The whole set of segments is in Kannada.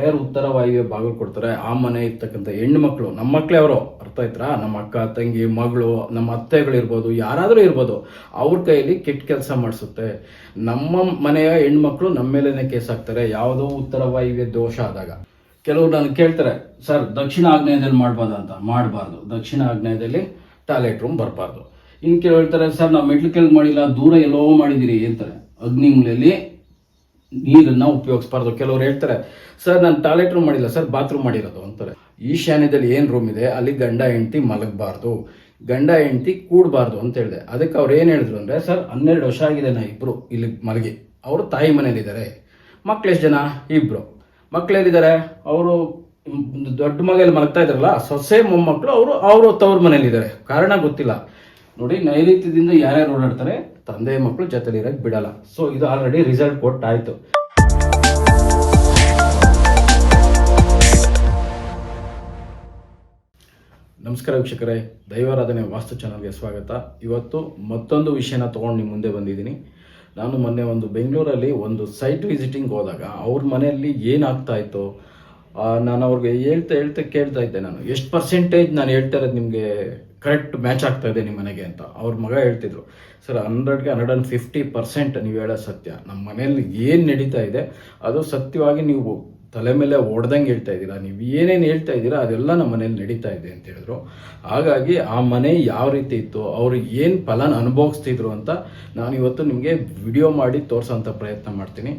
ಯಾರ್ಯಾರು ಉತ್ತರ ವಾಯುವ್ಯ ಬಾಗಿಲು ಕೊಡ್ತಾರೆ. ಆ ಮನೆ ಇರ್ತಕ್ಕಂಥ ಹೆಣ್ಣು ಮಕ್ಕಳು ನಮ್ಮ ಮಕ್ಕಳೇ ಅವರು. ಅರ್ಥ ಆಯ್ತಾ ನಮ್ಮ ಅಕ್ಕ, ತಂಗಿ, ಮಗಳು, ನಮ್ಮ ಅತ್ತೆಗಳಿರ್ಬೋದು, ಯಾರಾದರೂ ಇರ್ಬೋದು, ಅವ್ರ ಕೈಯಲ್ಲಿ ಕೆಟ್ಟ ಕೆಲಸ ಮಾಡಿಸುತ್ತೆ. ನಮ್ಮ ಮನೆಯ ಹೆಣ್ಮಕ್ಳು ನಮ್ಮ ಮೇಲೇ ಕೇಸ್ ಹಾಕ್ತಾರೆ. ಯಾವುದೋ ಉತ್ತರ ವಾಯುವ್ಯ ದೋಷ ಆದಾಗ. ಕೆಲವರು ನಾನು ಕೇಳ್ತಾರೆ, ಸರ್, ದಕ್ಷಿಣ ಆಗ್ನೇಯದಲ್ಲಿ ಮಾಡ್ಬೋದ ಅಂತ? ಮಾಡಬಾರ್ದು. ದಕ್ಷಿಣ ಆಗ್ನೇಯದಲ್ಲಿ ಟಾಯ್ಲೆಟ್ ರೂಮ್ ಬರಬಾರ್ದು. ಇನ್ನು ಕೆಲವು ಹೇಳ್ತಾರೆ, ಸರ್, ನಾವು ಮೆಟ್ಲು ಕೆಳಗೆ ಮಾಡಿಲ್ಲ, ದೂರ ಎಲ್ಲೋ ಮಾಡಿದ್ದೀರಿ ಅಂತಾರೆ. ಅಗ್ನಿಮೂಲೆಯಲ್ಲಿ ನೀರನ್ನ ಉಪಯೋಗಿಸಬಾರ್ದು. ಕೆಲವರು ಹೇಳ್ತಾರೆ, ಸರ್, ನಾನು ಟಾಯ್ಲೆಟ್ ರೂಮ್ ಮಾಡಿಲ್ಲ, ಸರ್, ಬಾತ್ರೂಮ್ ಮಾಡಿರೋದು, ಅಂತಾರೆ. ಈಶಾನ್ಯದಲ್ಲಿ ಏನು ರೂಮ್ ಇದೆ? ಅಲ್ಲಿ ಗಂಡ, ಹೆಂಡತಿ ಮಲಗಬಾರ್ದು. ಗಂಡ, ಹೆಂಡತಿ ಕೂಡಬಾರ್ದು ಅಂತ ಹೇಳಿದೆ. ಅದಕ್ಕೆ ಅವ್ರು ಏನು ಹೇಳಿದ್ರು ಅಂದರೆ, ಸರ್, ಹನ್ನೆರಡು ವರ್ಷ ಆಗಿದೆ ನಾ ಇಬ್ಬರು ಇಲ್ಲಿ ಮಲಗಿ. ಅವರು ತಾಯಿ ಮನೇಲಿದ್ದಾರೆ ಮಕ್ಳು ಎಷ್ಟು ಜನ? ಇಬ್ಬರು ಮಕ್ಕಳೇನಿದ್ದಾರೆ ಅವರು ದೊಡ್ಡ ಮಗಲ್ಲಿ ಮಲಗ್ತಾ ಇದ್ರಲ್ಲ ಸೊಸೆ ಮೊಮ್ಮಕ್ಕಳು ಅವರು ಅವರು ತವ್ರ ಮನೇಲಿದ್ದಾರೆ ಕಾರಣ ಗೊತ್ತಿಲ್ಲ. ನೋಡಿ, ನೈಋತ್ಯದಿಂದ ಯಾರ್ಯಾರು ಓಡಾಡ್ತಾರೆ ತಂದೆ ಮಕ್ಕಳು ಜೊತೆಲಿರಕ್ಕೆ ಬಿಡಲ್ಲ. ಸೊ ಇದು ಆಲ್ರೆಡಿ ರಿಸಲ್ಟ್ ಕೊಟ್ಟಾಯ್ತು. ನಮಸ್ಕಾರ ವೀಕ್ಷಕರೇ. ದೈವಾರಾಧನೆ ವಾಸ್ತು ಚಾನಲ್ಗೆ ಸ್ವಾಗತ. ಇವತ್ತು ಮತ್ತೊಂದು ವಿಷಯನ ತೊಗೊಂಡು ನಿಮ್ಮ ಮುಂದೆ ಬಂದಿದ್ದೀನಿ. ನಾನು ಮೊನ್ನೆ ಒಂದು ಬೆಂಗಳೂರಲ್ಲಿ ಒಂದು ಸೈಟ್ ವಿಸಿಟಿಂಗ್ ಹೋದಾಗ ಅವ್ರ ಮನೆಯಲ್ಲಿ ಏನಾಗ್ತಾ ಇತ್ತು? ನಾನು ಅವ್ರಿಗೆ ಹೇಳ್ತಾ ಹೇಳ್ತಾ ಕೇಳ್ತಾ ಇದ್ದೆ ನಾನು. ಎಷ್ಟು ಪರ್ಸೆಂಟೇಜ್ ನಾನು ಹೇಳ್ತಾ ಇರೋದು ನಿಮಗೆ? ಕರೆಕ್ಟ್ ಮ್ಯಾಚ್ ಆಗ್ತಾ ಇದೆ ನಿಮ್ಮ ಮನೆಗೆ ಅಂತ ಅವ್ರ ಮಗ ಹೇಳ್ತಿದ್ರು. ಸರ್, ಹಂಡ್ರೆಡ್ಗೆ ಹಂಡ್ರೆಡ್ ಆ್ಯಂಡ್ ಫಿಫ್ಟಿ ಪರ್ಸೆಂಟ್ ನೀವು ಹೇಳೋ ಸತ್ಯ. ನಮ್ಮ ಮನೆಯಲ್ಲಿ ಏನು ನಡೀತಾ ಇದೆ, ಅದು ಸತ್ಯವಾಗಿ ನೀವು ತಲೆ ಮೇಲೆ ಓಡ್ದಂಗೆ ಹೇಳ್ತಾ ಇದ್ದೀರಾ, ನೀವು ಏನೇನು ಹೇಳ್ತಾ ಇದ್ದೀರಾ, ಅದೆಲ್ಲ ನಮ್ಮ ಮನೇಲಿ ನಡೀತಾ ಇದೆ ಅಂತ ಹೇಳಿದ್ರು. ಹಾಗಾಗಿ ಆ ಮನೆ ಯಾವ ರೀತಿ ಇತ್ತು, ಅವರು ಏನು ಫಲನ ಅನುಭವಿಸ್ತಿದ್ರು ಅಂತ ನಾನು ಇವತ್ತು ನಿಮಗೆ ವಿಡಿಯೋ ಮಾಡಿ ತೋರಿಸೋಂಥ ಪ್ರಯತ್ನ ಮಾಡ್ತೀನಿ.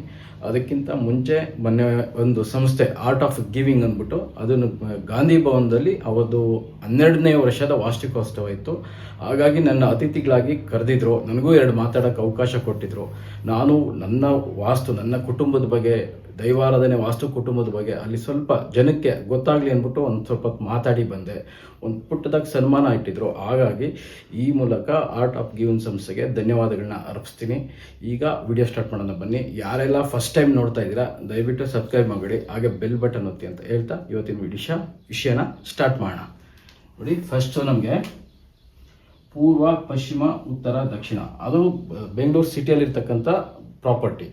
ಅದಕ್ಕಿಂತ ಮುಂಚೆ ಮೊನ್ನೆ ಒಂದು ಸಂಸ್ಥೆ ಆರ್ಟ್ ಆಫ್ ಗಿವಿಂಗ್ ಅಂದ್ಬಿಟ್ಟು, ಅದನ್ನು ಗಾಂಧಿ ಭವನದಲ್ಲಿ ಅವತ್ತು ಹನ್ನೆರಡನೇ ವರ್ಷದ ವಾರ್ಷಿಕೋತ್ಸವ ಇತ್ತು ಹಾಗಾಗಿ ನನ್ನ ಅತಿಥಿಗಳಾಗಿ ಕರೆದಿದ್ರು. ನನಗೂ ಎರಡು ಮಾತಾಡೋಕ್ಕೆ ಅವಕಾಶ ಕೊಟ್ಟಿದ್ರು. ನಾನು ನನ್ನ ವಾಸ್ತು, ನನ್ನ ಕುಟುಂಬದ ಬಗ್ಗೆ ದೈವಾರಾಧನೆ ವಾಸ್ತು ಕುಟುಂಬದ ಬಗ್ಗೆ ಅಲ್ಲಿ ಸ್ವಲ್ಪ ಜನಕ್ಕೆ ಗೊತ್ತಾಗಲಿ ಅಂದ್ಬಿಟ್ಟು ಒಂದು ಸ್ವಲ್ಪ ಮಾತಾಡಿ ಬಂದೆ. ಒಂದು ಪುಟ್ಟದಾಗ ಸನ್ಮಾನ ಇಟ್ಟಿದ್ರು. ಹಾಗಾಗಿ ಈ ಮೂಲಕ ಆರ್ಟ್ ಆಫ್ ಗಿವನ್ ಸಂಸ್ಥೆಗೆ ಧನ್ಯವಾದಗಳನ್ನ ಅರ್ಪಿಸ್ತೀನಿ. ಈಗ ವಿಡಿಯೋ ಸ್ಟಾರ್ಟ್ ಮಾಡೋಣ ಬನ್ನಿ. ಯಾರೆಲ್ಲ ಫಸ್ಟ್ ಟೈಮ್ ನೋಡ್ತಾ ಇದ್ದೀರಾ, ದಯವಿಟ್ಟು ಸಬ್ಸ್ಕ್ರೈಬ್ ಮಾಡಿ ಹಾಗೆ ಬೆಲ್ ಬಟನ್ ಒತ್ತಿ ಅಂತ ಹೇಳ್ತಾ ಇವತ್ತಿನ ವಿಡಿಯೋ ವಿಷಯನ ಸ್ಟಾರ್ಟ್ ಮಾಡೋಣ. ನೋಡಿ ಫಸ್ಟು ನಮಗೆ ಪೂರ್ವ, ಪಶ್ಚಿಮ, ಉತ್ತರ, ದಕ್ಷಿಣ. ಅದು ಬೆಂಗಳೂರು ಸಿಟಿಯಲ್ಲಿರ್ತಕ್ಕಂಥ ಪ್ರಾಪರ್ಟಿ.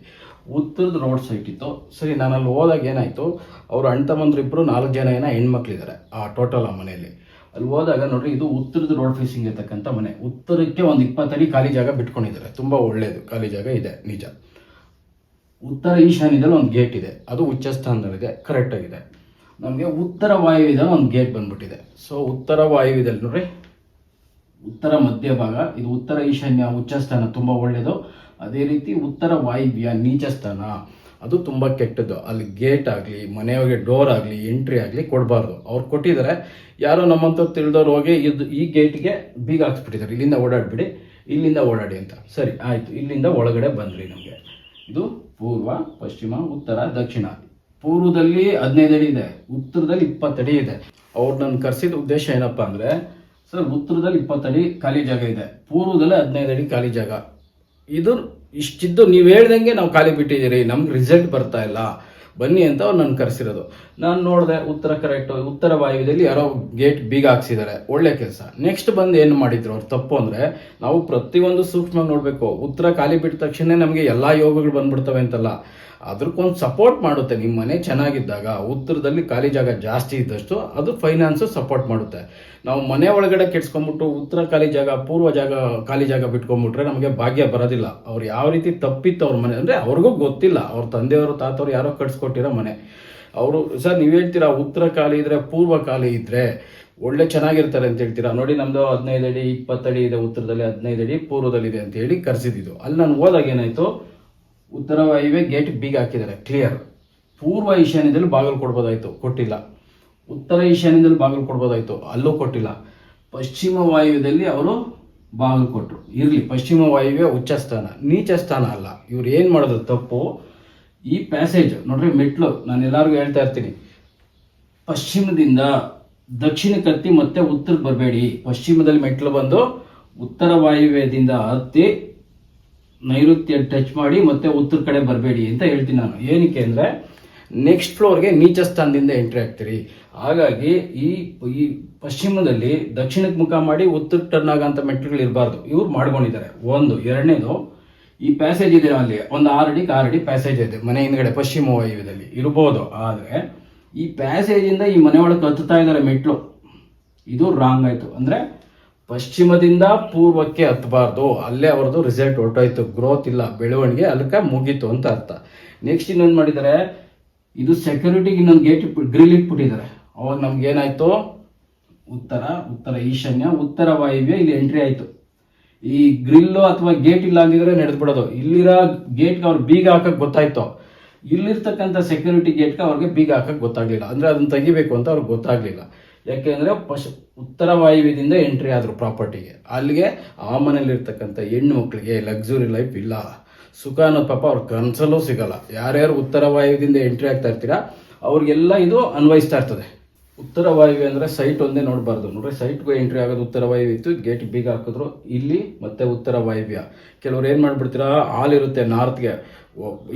ಉತ್ತರದ ರೋಡ್ ಸೈಟ್ ಸರಿ ನಾನು ಅಲ್ಲಿ ಹೋದಾಗ ಏನಾಯಿತು, ಅವರು ಅಣ್ಣ ತಮ್ಮಂದ್ರು ಇಬ್ಬರು ನಾಲ್ಕು ಜನ ಏನೋ ಹೆಣ್ಮಕ್ಳಿದ್ದಾರೆ ಆ ಟೋಟಲ್ ಆ ಮನೆಯಲ್ಲಿ. ಅಲ್ಲಿ ಹೋದಾಗ ನೋಡ್ರಿ, ಇದು ಉತ್ತರದ ರೋಡ್ ಫೇಸಿಂಗ್ ಇರ್ತಕ್ಕಂಥ ಮನೆ. ಉತ್ತರಕ್ಕೆ ಒಂದು ಇಪ್ಪತ್ತಡಿ ಖಾಲಿ ಜಾಗ ಬಿಟ್ಕೊಂಡಿದ್ದಾರೆ. ತುಂಬ ಒಳ್ಳೆಯದು ಖಾಲಿ ಜಾಗ ಇದೆ, ನಿಜ. ಉತ್ತರ ಈಶಾನ್ಯದಲ್ಲಿ ಒಂದು ಗೇಟ್ ಇದೆ. ಅದು ಉಚ್ಚ ಸ್ಥಾನದಲ್ಲಿದೆ ಕರೆಕ್ಟಾಗಿದೆ ನಮಗೆ ಉತ್ತರ ವಾಯುವ್ಯದಲ್ಲಿ ಒಂದು ಗೇಟ್ ಬಂದ್ಬಿಟ್ಟಿದೆ. ಸೊ ಉತ್ತರ ವಾಯುವಿದಲ್ಲಿ ನೋಡ್ರಿ, ಉತ್ತರ ಮಧ್ಯಭಾಗ, ಇದು ಉತ್ತರ ಈಶಾನ್ಯ ಉಚ್ಚ ಸ್ಥಾನ ತುಂಬ ಒಳ್ಳೆಯದು ಅದೇ ರೀತಿ ಉತ್ತರ ವಾಯುವ್ಯ ನೀಚ ಸ್ಥಾನ ಅದು ತುಂಬ ಕೆಟ್ಟದ್ದು. ಅಲ್ಲಿ ಗೇಟ್ ಆಗಲಿ, ಮನೆಯೊಳಗೆ ಡೋರ್ ಆಗಲಿ ಎಂಟ್ರಿ ಆಗಲಿ ಕೊಡಬಾರ್ದು. ಅವ್ರು ಕೊಟ್ಟಿದ್ದಾರೆ ಯಾರೋ ನಮ್ಮಂತ ತಿಳಿದವ್ರು ಹೋಗಿ ಇದು ಈ ಗೇಟ್ಗೆ ಬೀಗ ಹಾಕ್ಸ್ಬಿಟ್ಟಿದ್ದಾರೆ ಇಲ್ಲಿಂದ ಓಡಾಡ್ಬಿಡಿ, ಇಲ್ಲಿಂದ ಓಡಾಡಿ ಅಂತ. ಸರಿ, ಆಯಿತು. ಇಲ್ಲಿಂದ ಒಳಗಡೆ ಬಂದ್ರಿ ನಮಗೆ. ಇದು ಪೂರ್ವ, ಪಶ್ಚಿಮ, ಉತ್ತರ, ದಕ್ಷಿಣ. ಪೂರ್ವದಲ್ಲಿ ಹದಿನೈದು ಅಡಿ ಇದೆ. ಉತ್ತರದಲ್ಲಿ ಇಪ್ಪತ್ತಡಿ ಇದೆ. ಅವ್ರು ನನ್ನ ಕರೆಸಿದ ಉದ್ದೇಶ ಏನಪ್ಪ ಅಂದರೆ, ಸರ್, ಉತ್ತರದಲ್ಲಿ ಇಪ್ಪತ್ತಡಿ ಖಾಲಿ ಜಾಗ ಇದೆ. ಪೂರ್ವದಲ್ಲಿ ಹದಿನೈದು ಅಡಿ ಖಾಲಿ ಜಾಗ. ಇದು ಇಷ್ಟಿದ್ದು ನೀವು ಹೇಳ್ದಂಗೆ ನಾವು ಖಾಲಿ ಬಿಟ್ಟಿದ್ದೀರಿ, ನಮ್ಗೆ ರಿಸಲ್ಟ್ ಬರ್ತಾ ಇಲ್ಲ. ಬನ್ನಿ ಅಂತ ಅವ್ರು ನನ್ನ ಕರೆಸಿರೋದು. ನಾನು ನೋಡಿದೆ ಉತ್ತರ ಕರೆಕ್ಟ್ ಉತ್ತರ ವಾಯುವ್ಯದಲ್ಲಿ ಯಾರೋ ಗೇಟ್ ಬೀಗ ಹಾಕ್ಸಿದ್ದಾರೆ. ಒಳ್ಳೆ ಕೆಲಸ. ನೆಕ್ಸ್ಟ್ ಬಂದು ಏನು ಮಾಡಿದ್ರು ಅವ್ರು ತಪ್ಪು ಅಂದರೆ, ನಾವು ಪ್ರತಿಯೊಂದು ಸೂಕ್ಷ್ಮ ನೋಡಬೇಕು. ಉತ್ತರ ಖಾಲಿ ಬಿಟ್ಟ ತಕ್ಷಣ ನಮಗೆ ಎಲ್ಲ ಯೋಗಗಳು ಬಂದ್ಬಿಡ್ತವೆ ಅಂತಲ್ಲ. ಅದಕ್ಕೊಂದು ಸಪೋರ್ಟ್ ಮಾಡುತ್ತೆ. ನಿಮ್ಮ ಮನೆ ಚೆನ್ನಾಗಿದ್ದಾಗ, ಉತ್ತರದಲ್ಲಿ ಖಾಲಿ ಜಾಗ ಜಾಸ್ತಿ ಇದ್ದಷ್ಟು ಅದು ಫೈನಾನ್ಸು ಸಪೋರ್ಟ್ ಮಾಡುತ್ತೆ. ನಾವು ಮನೆ ಒಳಗಡೆ ಕೆಡ್ಸ್ಕೊಂಬಿಟ್ಟು ಉತ್ತರ ಖಾಲಿ ಜಾಗ, ಪೂರ್ವ ಜಾಗ ಖಾಲಿ ಜಾಗ ಬಿಟ್ಕೊಂಬಿಟ್ರೆ ನಮಗೆ ಭಾಗ್ಯ ಬರೋದಿಲ್ಲ. ಅವ್ರು ಯಾವ ರೀತಿ ತಪ್ಪಿತ್ತು ಅವ್ರ ಮನೆ ಅಂದರೆ ಅವ್ರಿಗೂ ಗೊತ್ತಿಲ್ಲ. ಅವ್ರ ತಂದೆಯವರು, ತಾತವ್ರು ಯಾರೋ ಕಟ್ಸ್ಕೊಟ್ಟಿರೋ ಮನೆ. ಅವರು, ಸರ್ ನೀವು ಹೇಳ್ತೀರಾ, ಉತ್ತರ ಖಾಲಿ ಇದ್ರೆ, ಪೂರ್ವ ಖಾಲಿ ಇದ್ರೆ ಒಳ್ಳೆ ಚೆನ್ನಾಗಿರ್ತಾರೆ ಅಂತ ಹೇಳ್ತೀರಾ? ನೋಡಿ ನಮ್ದು ಹದಿನೈದು ಅಡಿ ಇಪ್ಪತ್ತಡಿ ಇದೆ ಉತ್ತರದಲ್ಲಿ, ಹದಿನೈದು ಅಡಿ ಪೂರ್ವದಲ್ಲಿದೆ ಅಂತ ಹೇಳಿ ಕರೆಸಿದ್ದು ಅಲ್ಲಿ ನಾನು ಹೋದಾಗ ಏನಾಯ್ತು? ಉತ್ತರ ವಾಯುವೆ ಗೇಟ್ ಬೀಗ ಹಾಕಿದ್ದಾರೆ ಕ್ಲಿಯರ್ ಪೂರ್ವ ಈಶಾನ್ಯದಲ್ಲಿ ಬಾಗಿಲು ಕೊಡ್ಬೋದಾಯ್ತು, ಕೊಟ್ಟಿಲ್ಲ. ಉತ್ತರ ಈಶಾನ್ಯದಲ್ಲಿ ಬಾಗಿಲು ಕೊಡ್ಬೋದಾಯ್ತು, ಅಲ್ಲೂ ಕೊಟ್ಟಿಲ್ಲ. ಪಶ್ಚಿಮ ವಾಯುವ್ಯದಲ್ಲಿ ಅವರು ಬಾಗಿಲು ಕೊಟ್ಟರು ಇರಲಿ, ಪಶ್ಚಿಮ ವಾಯುವ್ಯ ಉಚ್ಚ ಸ್ಥಾನ, ನೀಚ ಸ್ಥಾನ ಅಲ್ಲ. ಇವ್ರು ಏನು ಮಾಡೋದು ತಪ್ಪು? ಈ ಪ್ಯಾಸೇಜ್ ನೋಡ್ರಿ, ಮೆಟ್ಲು, ನಾನು ಎಲ್ಲರಿಗೂ ಹೇಳ್ತಾ ಇರ್ತೀನಿ. ಪಶ್ಚಿಮದಿಂದ ದಕ್ಷಿಣ ಕತ್ತಿ ಮತ್ತೆ ಉತ್ತರಕ್ಕೆ ಬರಬೇಡಿ. ಪಶ್ಚಿಮದಲ್ಲಿ ಮೆಟ್ಲು ಬಂದು ಉತ್ತರ ವಾಯುವ್ಯದಿಂದ ಹತ್ತಿ ನೈಋತ್ಯ ಟಚ್ ಮಾಡಿ ಮತ್ತೆ ಉತ್ತರ ಕಡೆ ಬರಬೇಡಿ ಅಂತ ಹೇಳ್ತೀನಿ ನಾನು. ಏನಕ್ಕೆ ಅಂದರೆ ನೆಕ್ಸ್ಟ್ ಫ್ಲೋರ್ಗೆ ನೀಚ ಸ್ಥಾನದಿಂದ ಎಂಟ್ರಿ ಆಗ್ತೀರಿ. ಹಾಗಾಗಿ ಈ ಈ ಪಶ್ಚಿಮದಲ್ಲಿ ದಕ್ಷಿಣಕ್ಕೆ ಮುಖ ಮಾಡಿ ಉತ್ತರ ಟರ್ನ್ ಆಗಂತ ಮೆಟ್ರಿಗಳು ಇರಬಾರ್ದು. ಇವ್ರು ಮಾಡ್ಕೊಂಡಿದ್ದಾರೆ. ಒಂದು. ಎರಡನೇದು, ಈ ಪ್ಯಾಸೇಜ್ ಇದೆ ಅಲ್ಲಿ. ಒಂದು ಆರು ಅಡಿಗೆ ಆರು ಅಡಿ ಪ್ಯಾಸೇಜ್ ಇದೆ. ಮನೆ ಹಿಂದ್ಗಡೆ, ಪಶ್ಚಿಮ ವಾಯುವ್ಯದಲ್ಲಿ ಇರ್ಬೋದು. ಆದರೆ, ಈ ಪ್ಯಾಸೇಜಿಂದ ಈ ಮನೆ ಒಳಗೆ ಹತ್ತುತ್ತಾ ಇದ್ದಾರೆ ಮೆಟ್ಲು ಇದು ರಾಂಗ್ ಆಯಿತು. ಅಂದ್ರೆ ಪಶ್ಚಿಮದಿಂದ ಪೂರ್ವಕ್ಕೆ ಹತ್ತಬಾರ್ದು ಅಲ್ಲೇ ಅವ್ರದ್ದು ರಿಸಲ್ಟ್ ಹೊರಟೋಯ್ತು. ಗ್ರೋತ್ ಇಲ್ಲ. ಬೆಳವಣಿಗೆ ಅಲ್ಲಕ್ಕೆ ಮುಗೀತು ಅಂತ ಅರ್ಥ. ನೆಕ್ಸ್ಟ್ ಇನ್ನೊಂದು ಮಾಡಿದ್ದಾರೆ ಇದು ಸೆಕ್ಯೂರಿಟಿಗೆ ಇನ್ನೊಂದು ಗೇಟ್ ಗ್ರಿಲ್ ಇಟ್ಬಿಟ್ಟಿದ್ದಾರೆ ಅವಾಗ ನಮ್ಗೆ ಏನಾಯ್ತು? ಉತ್ತರ ಉತ್ತರ ಈಶಾನ್ಯ, ಉತ್ತರ ವಾಯುವ್ಯ, ಇಲ್ಲಿ ಎಂಟ್ರಿ ಆಯ್ತು. ಈ ಗ್ರಿಲ್ಲು ಅಥವಾ ಗೇಟ್ ಇಲ್ಲ ಅಂದಿದ್ರೆ ನಡೆದ್ಬಿಡೋದು. ಇಲ್ಲಿರೋ ಗೇಟ್ಗೆ ಅವ್ರು ಬೀಗ ಹಾಕಕ್ ಗೊತ್ತಾಯ್ತು. ಇಲ್ಲಿರ್ತಕ್ಕಂಥ ಸೆಕ್ಯೂರಿಟಿ ಗೇಟ್ಗೆ ಅವ್ರಿಗೆ ಬೀಗ ಹಾಕಕ್ ಗೊತ್ತಾಗ್ಲಿಲ್ಲ. ಅಂದ್ರೆ ಅದನ್ನು ತೆಗಿಬೇಕು ಅಂತ ಅವ್ರಿಗೆ ಗೊತ್ತಾಗ್ಲಿಲ್ಲ. ಯಾಕೆಂದ್ರೆ ಪಶ್ ಉತ್ತರ ವಾಯುವ್ಯದಿಂದ ಎಂಟ್ರಿ ಆದರು ಪ್ರಾಪರ್ಟಿಗೆ ಅಲ್ಲಿಗೆ ಆ ಮನೇಲಿರ್ತಕ್ಕಂಥ ಹೆಣ್ಣು ಮಕ್ಕಳಿಗೆ ಲಕ್ಸುರಿ ಲೈಫ್ ಇಲ್ಲ. ಸುಖ ಅನ್ನೋದು ಪಾಪ ಅವ್ರ ಕನಸಲ್ಲೂ ಸಿಗಲ್ಲ. ಯಾರ್ಯಾರು ಉತ್ತರ ವಾಯುವ್ಯದಿಂದ ಎಂಟ್ರಿ ಆಗ್ತಾ ಇರ್ತೀರಾ, ಅವ್ರಿಗೆಲ್ಲ ಇದು ಅನ್ವಯಿಸ್ತಾ ಇರ್ತದೆ. ಉತ್ತರ ವಾಯುವ್ಯ ಅಂದರೆ ಸೈಟ್ ಒಂದೇ ನೋಡಬಾರ್ದು. ನೋಡ್ರಿ ಸೈಟ್ಗೆ ಎಂಟ್ರಿ ಆಗೋದು ಉತ್ತರ ವಾಯುವ್ಯ ಇತ್ತು ಗೇಟ್ ಬೀಗ ಹಾಕಿದ್ರು, ಇಲ್ಲಿ ಮತ್ತೆ ಉತ್ತರ ವಾಯುವ್ಯ. ಕೆಲವ್ರು ಏನು ಮಾಡಿಬಿಡ್ತೀರಾ ಹಾಲ್ ಇರುತ್ತೆ ನಾರ್ತ್ಗೆ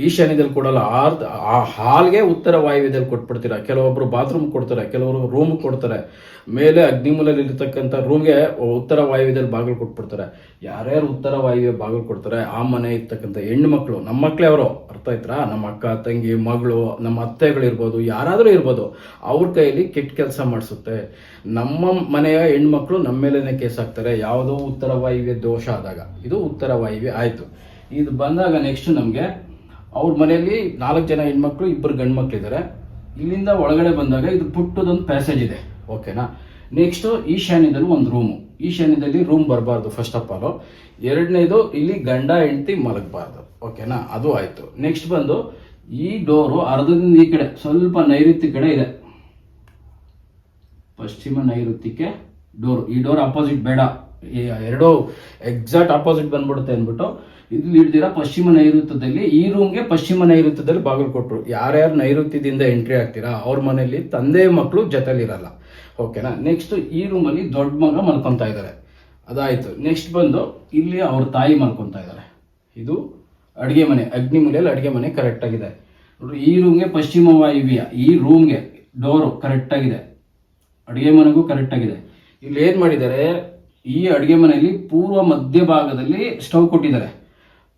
ಈಶಾನ್ಯದಲ್ಲಿ ಕೊಡಲ್ಲ ಆರ್ ಆ ಹಾಲ್ಗೆ ಉತ್ತರ ವಾಯುವ್ಯದಲ್ಲಿ ಕೊಟ್ಬಿಡ್ತೀರಾ? ಕೆಲವೊಬ್ರು ಬಾತ್ರೂಮ್ ಕೊಡ್ತಾರೆ, ಕೆಲವರು ರೂಮ್ ಕೊಡ್ತಾರೆ. ಮೇಲೆ ಅಗ್ನಿಮೂಲಲ್ಲಿ ಇರ್ತಕ್ಕಂಥ ರೂಮ್ಗೆ ಉತ್ತರ ವಾಯುವ್ಯದಲ್ಲಿ ಬಾಗಿಲು ಕೊಟ್ಬಿಡ್ತಾರೆ. ಯಾರ್ಯಾರು ಉತ್ತರ ವಾಯುವ್ಯ ಬಾಗಿಲು ಕೊಡ್ತಾರೆ? ಆ ಮನೆ ಇರ್ತಕ್ಕಂಥ ಹೆಣ್ಣು ಮಕ್ಕಳು ನಮ್ಮ ಮಕ್ಕಳೇ ಅವರು, ಅರ್ಥ ಆಯ್ತಾ ನಮ್ಮ ಅಕ್ಕ, ತಂಗಿ, ಮಗಳು, ನಮ್ಮ ಅತ್ತೆಗಳಿರ್ಬೋದು ಯಾರಾದರೂ ಇರ್ಬೋದು, ಅವ್ರ ಕೈಯಲ್ಲಿ ಕೆಟ್ಟ ಕೆಲಸ ಮಾಡಿಸುತ್ತೆ. ನಮ್ಮ ಮನೆಯ ಹೆಣ್ಮಕ್ಳು ನಮ್ಮ ಮೇಲೇ ಕೇಸ್ ಹಾಕ್ತಾರೆ. ಯಾವುದೋ ಉತ್ತರ ವಾಯುವ್ಯ ದೋಷ ಆದಾಗ. ಇದು ಉತ್ತರ ವಾಯುವ್ಯ ಆಯಿತು. ಇದು ಬಂದಾಗ ನೆಕ್ಸ್ಟ್ ನಮಗೆ ಅವ್ರ ಮನೆಯಲ್ಲಿ ನಾಲ್ಕು ಜನ ಹೆಣ್ಮಕ್ಳು, ಇಬ್ಬರು ಗಂಡು ಮಕ್ಕಳಿದ್ದಾರೆ ಇಲ್ಲಿಂದ ಒಳಗಡೆ ಬಂದಾಗ ಇದು ಪುಟ್ಟದೊಂದು ಪ್ಯಾಸೇಜ್ ಇದೆ. ಓಕೆನಾ ನೆಕ್ಸ್ಟ್ ಈಶಾನ್ಯದಲ್ಲಿ ಒಂದು ರೂಮು ಈಶಾನ್ಯದಲ್ಲಿ ರೂಮ್ ಬರಬಾರ್ದು ಫಸ್ಟ್ ಆಫ್ ಆಲ್ ಎರಡನೇದು, ಇಲ್ಲಿ ಗಂಡ, ಹೆಂಡತಿ ಮಲಗಬಾರ್ದು. ಓಕೆನಾ ಅದು ಆಯ್ತು. ನೆಕ್ಸ್ಟ್ ಬಂದು, ಈ ಡೋರು ಅರ್ಧದಿಂದ ಈ ಕಡೆ ಸ್ವಲ್ಪ ನೈಋತ್ಯ ಕಡೆ ಇದೆ. ಪಶ್ಚಿಮ ನೈಋತ್ಯಕ್ಕೆ ಡೋರ್ ಈ ಡೋರ್ ಅಪೋಸಿಟ್ ಬೇಡ. ಎರಡೋ ಎಕ್ಸಾಕ್ಟ್ ಅಪೋಸಿಟ್ ಬಂದ್ಬಿಡುತ್ತೆ ಅಂದ್ಬಿಟ್ಟು ಇಲ್ಲಿ ಹಿಡ್ದಿರ ಪಶ್ಚಿಮ ನೈಋತ್ಯದಲ್ಲಿ, ಈ ರೂಮ್ಗೆ ಪಶ್ಚಿಮ ನೈಋತ್ಯದಲ್ಲಿ ಬಾಗಿಲು ಕೊಟ್ಟರು ಯಾರ್ಯಾರು ನೈಋತ್ಯದಿಂದ ಎಂಟ್ರಿ ಆಗ್ತೀರಾ, ಅವ್ರ ಮನೆಯಲ್ಲಿ ತಂದೆ ಮಕ್ಕಳು ಜೊತೆಲಿರಲ್ಲ. ಓಕೆನಾ ನೆಕ್ಸ್ಟ್ ಈ ರೂಮಲ್ಲಿ ದೊಡ್ಡ ಮಗ ಮಲ್ಕೊತಾ ಇದ್ದಾರೆ ಅದಾಯಿತು. ನೆಕ್ಸ್ಟ್ ಬಂದು ಇಲ್ಲಿ ಅವ್ರ ತಾಯಿ ಮಲ್ಕೊತಾ ಇದ್ದಾರೆ ಇದು ಅಡುಗೆ ಮನೆ, ಅಗ್ನಿ ಮೂಲೆಯಲ್ಲಿ ಅಡುಗೆ ಮನೆ ಕರೆಕ್ಟ್ ಆಗಿದೆ. ನೋಡ್ರಿ, ಈ ರೂಮ್ಗೆ ಪಶ್ಚಿಮ ವಾಯುವ್ಯ ಈ ರೂಮ್ಗೆ ಡೋರು ಕರೆಕ್ಟ್ ಆಗಿದೆ. ಅಡುಗೆ ಮನೆಗೂ ಕರೆಕ್ಟ್ ಆಗಿದೆ. ಇಲ್ಲಿ ಏನು ಮಾಡಿದ್ದಾರೆ, ಈ ಅಡುಗೆ ಮನೆಯಲ್ಲಿ ಪೂರ್ವ ಮಧ್ಯ ಭಾಗದಲ್ಲಿ ಸ್ಟವ್ ಕೊಟ್ಟಿದ್ದಾರೆ.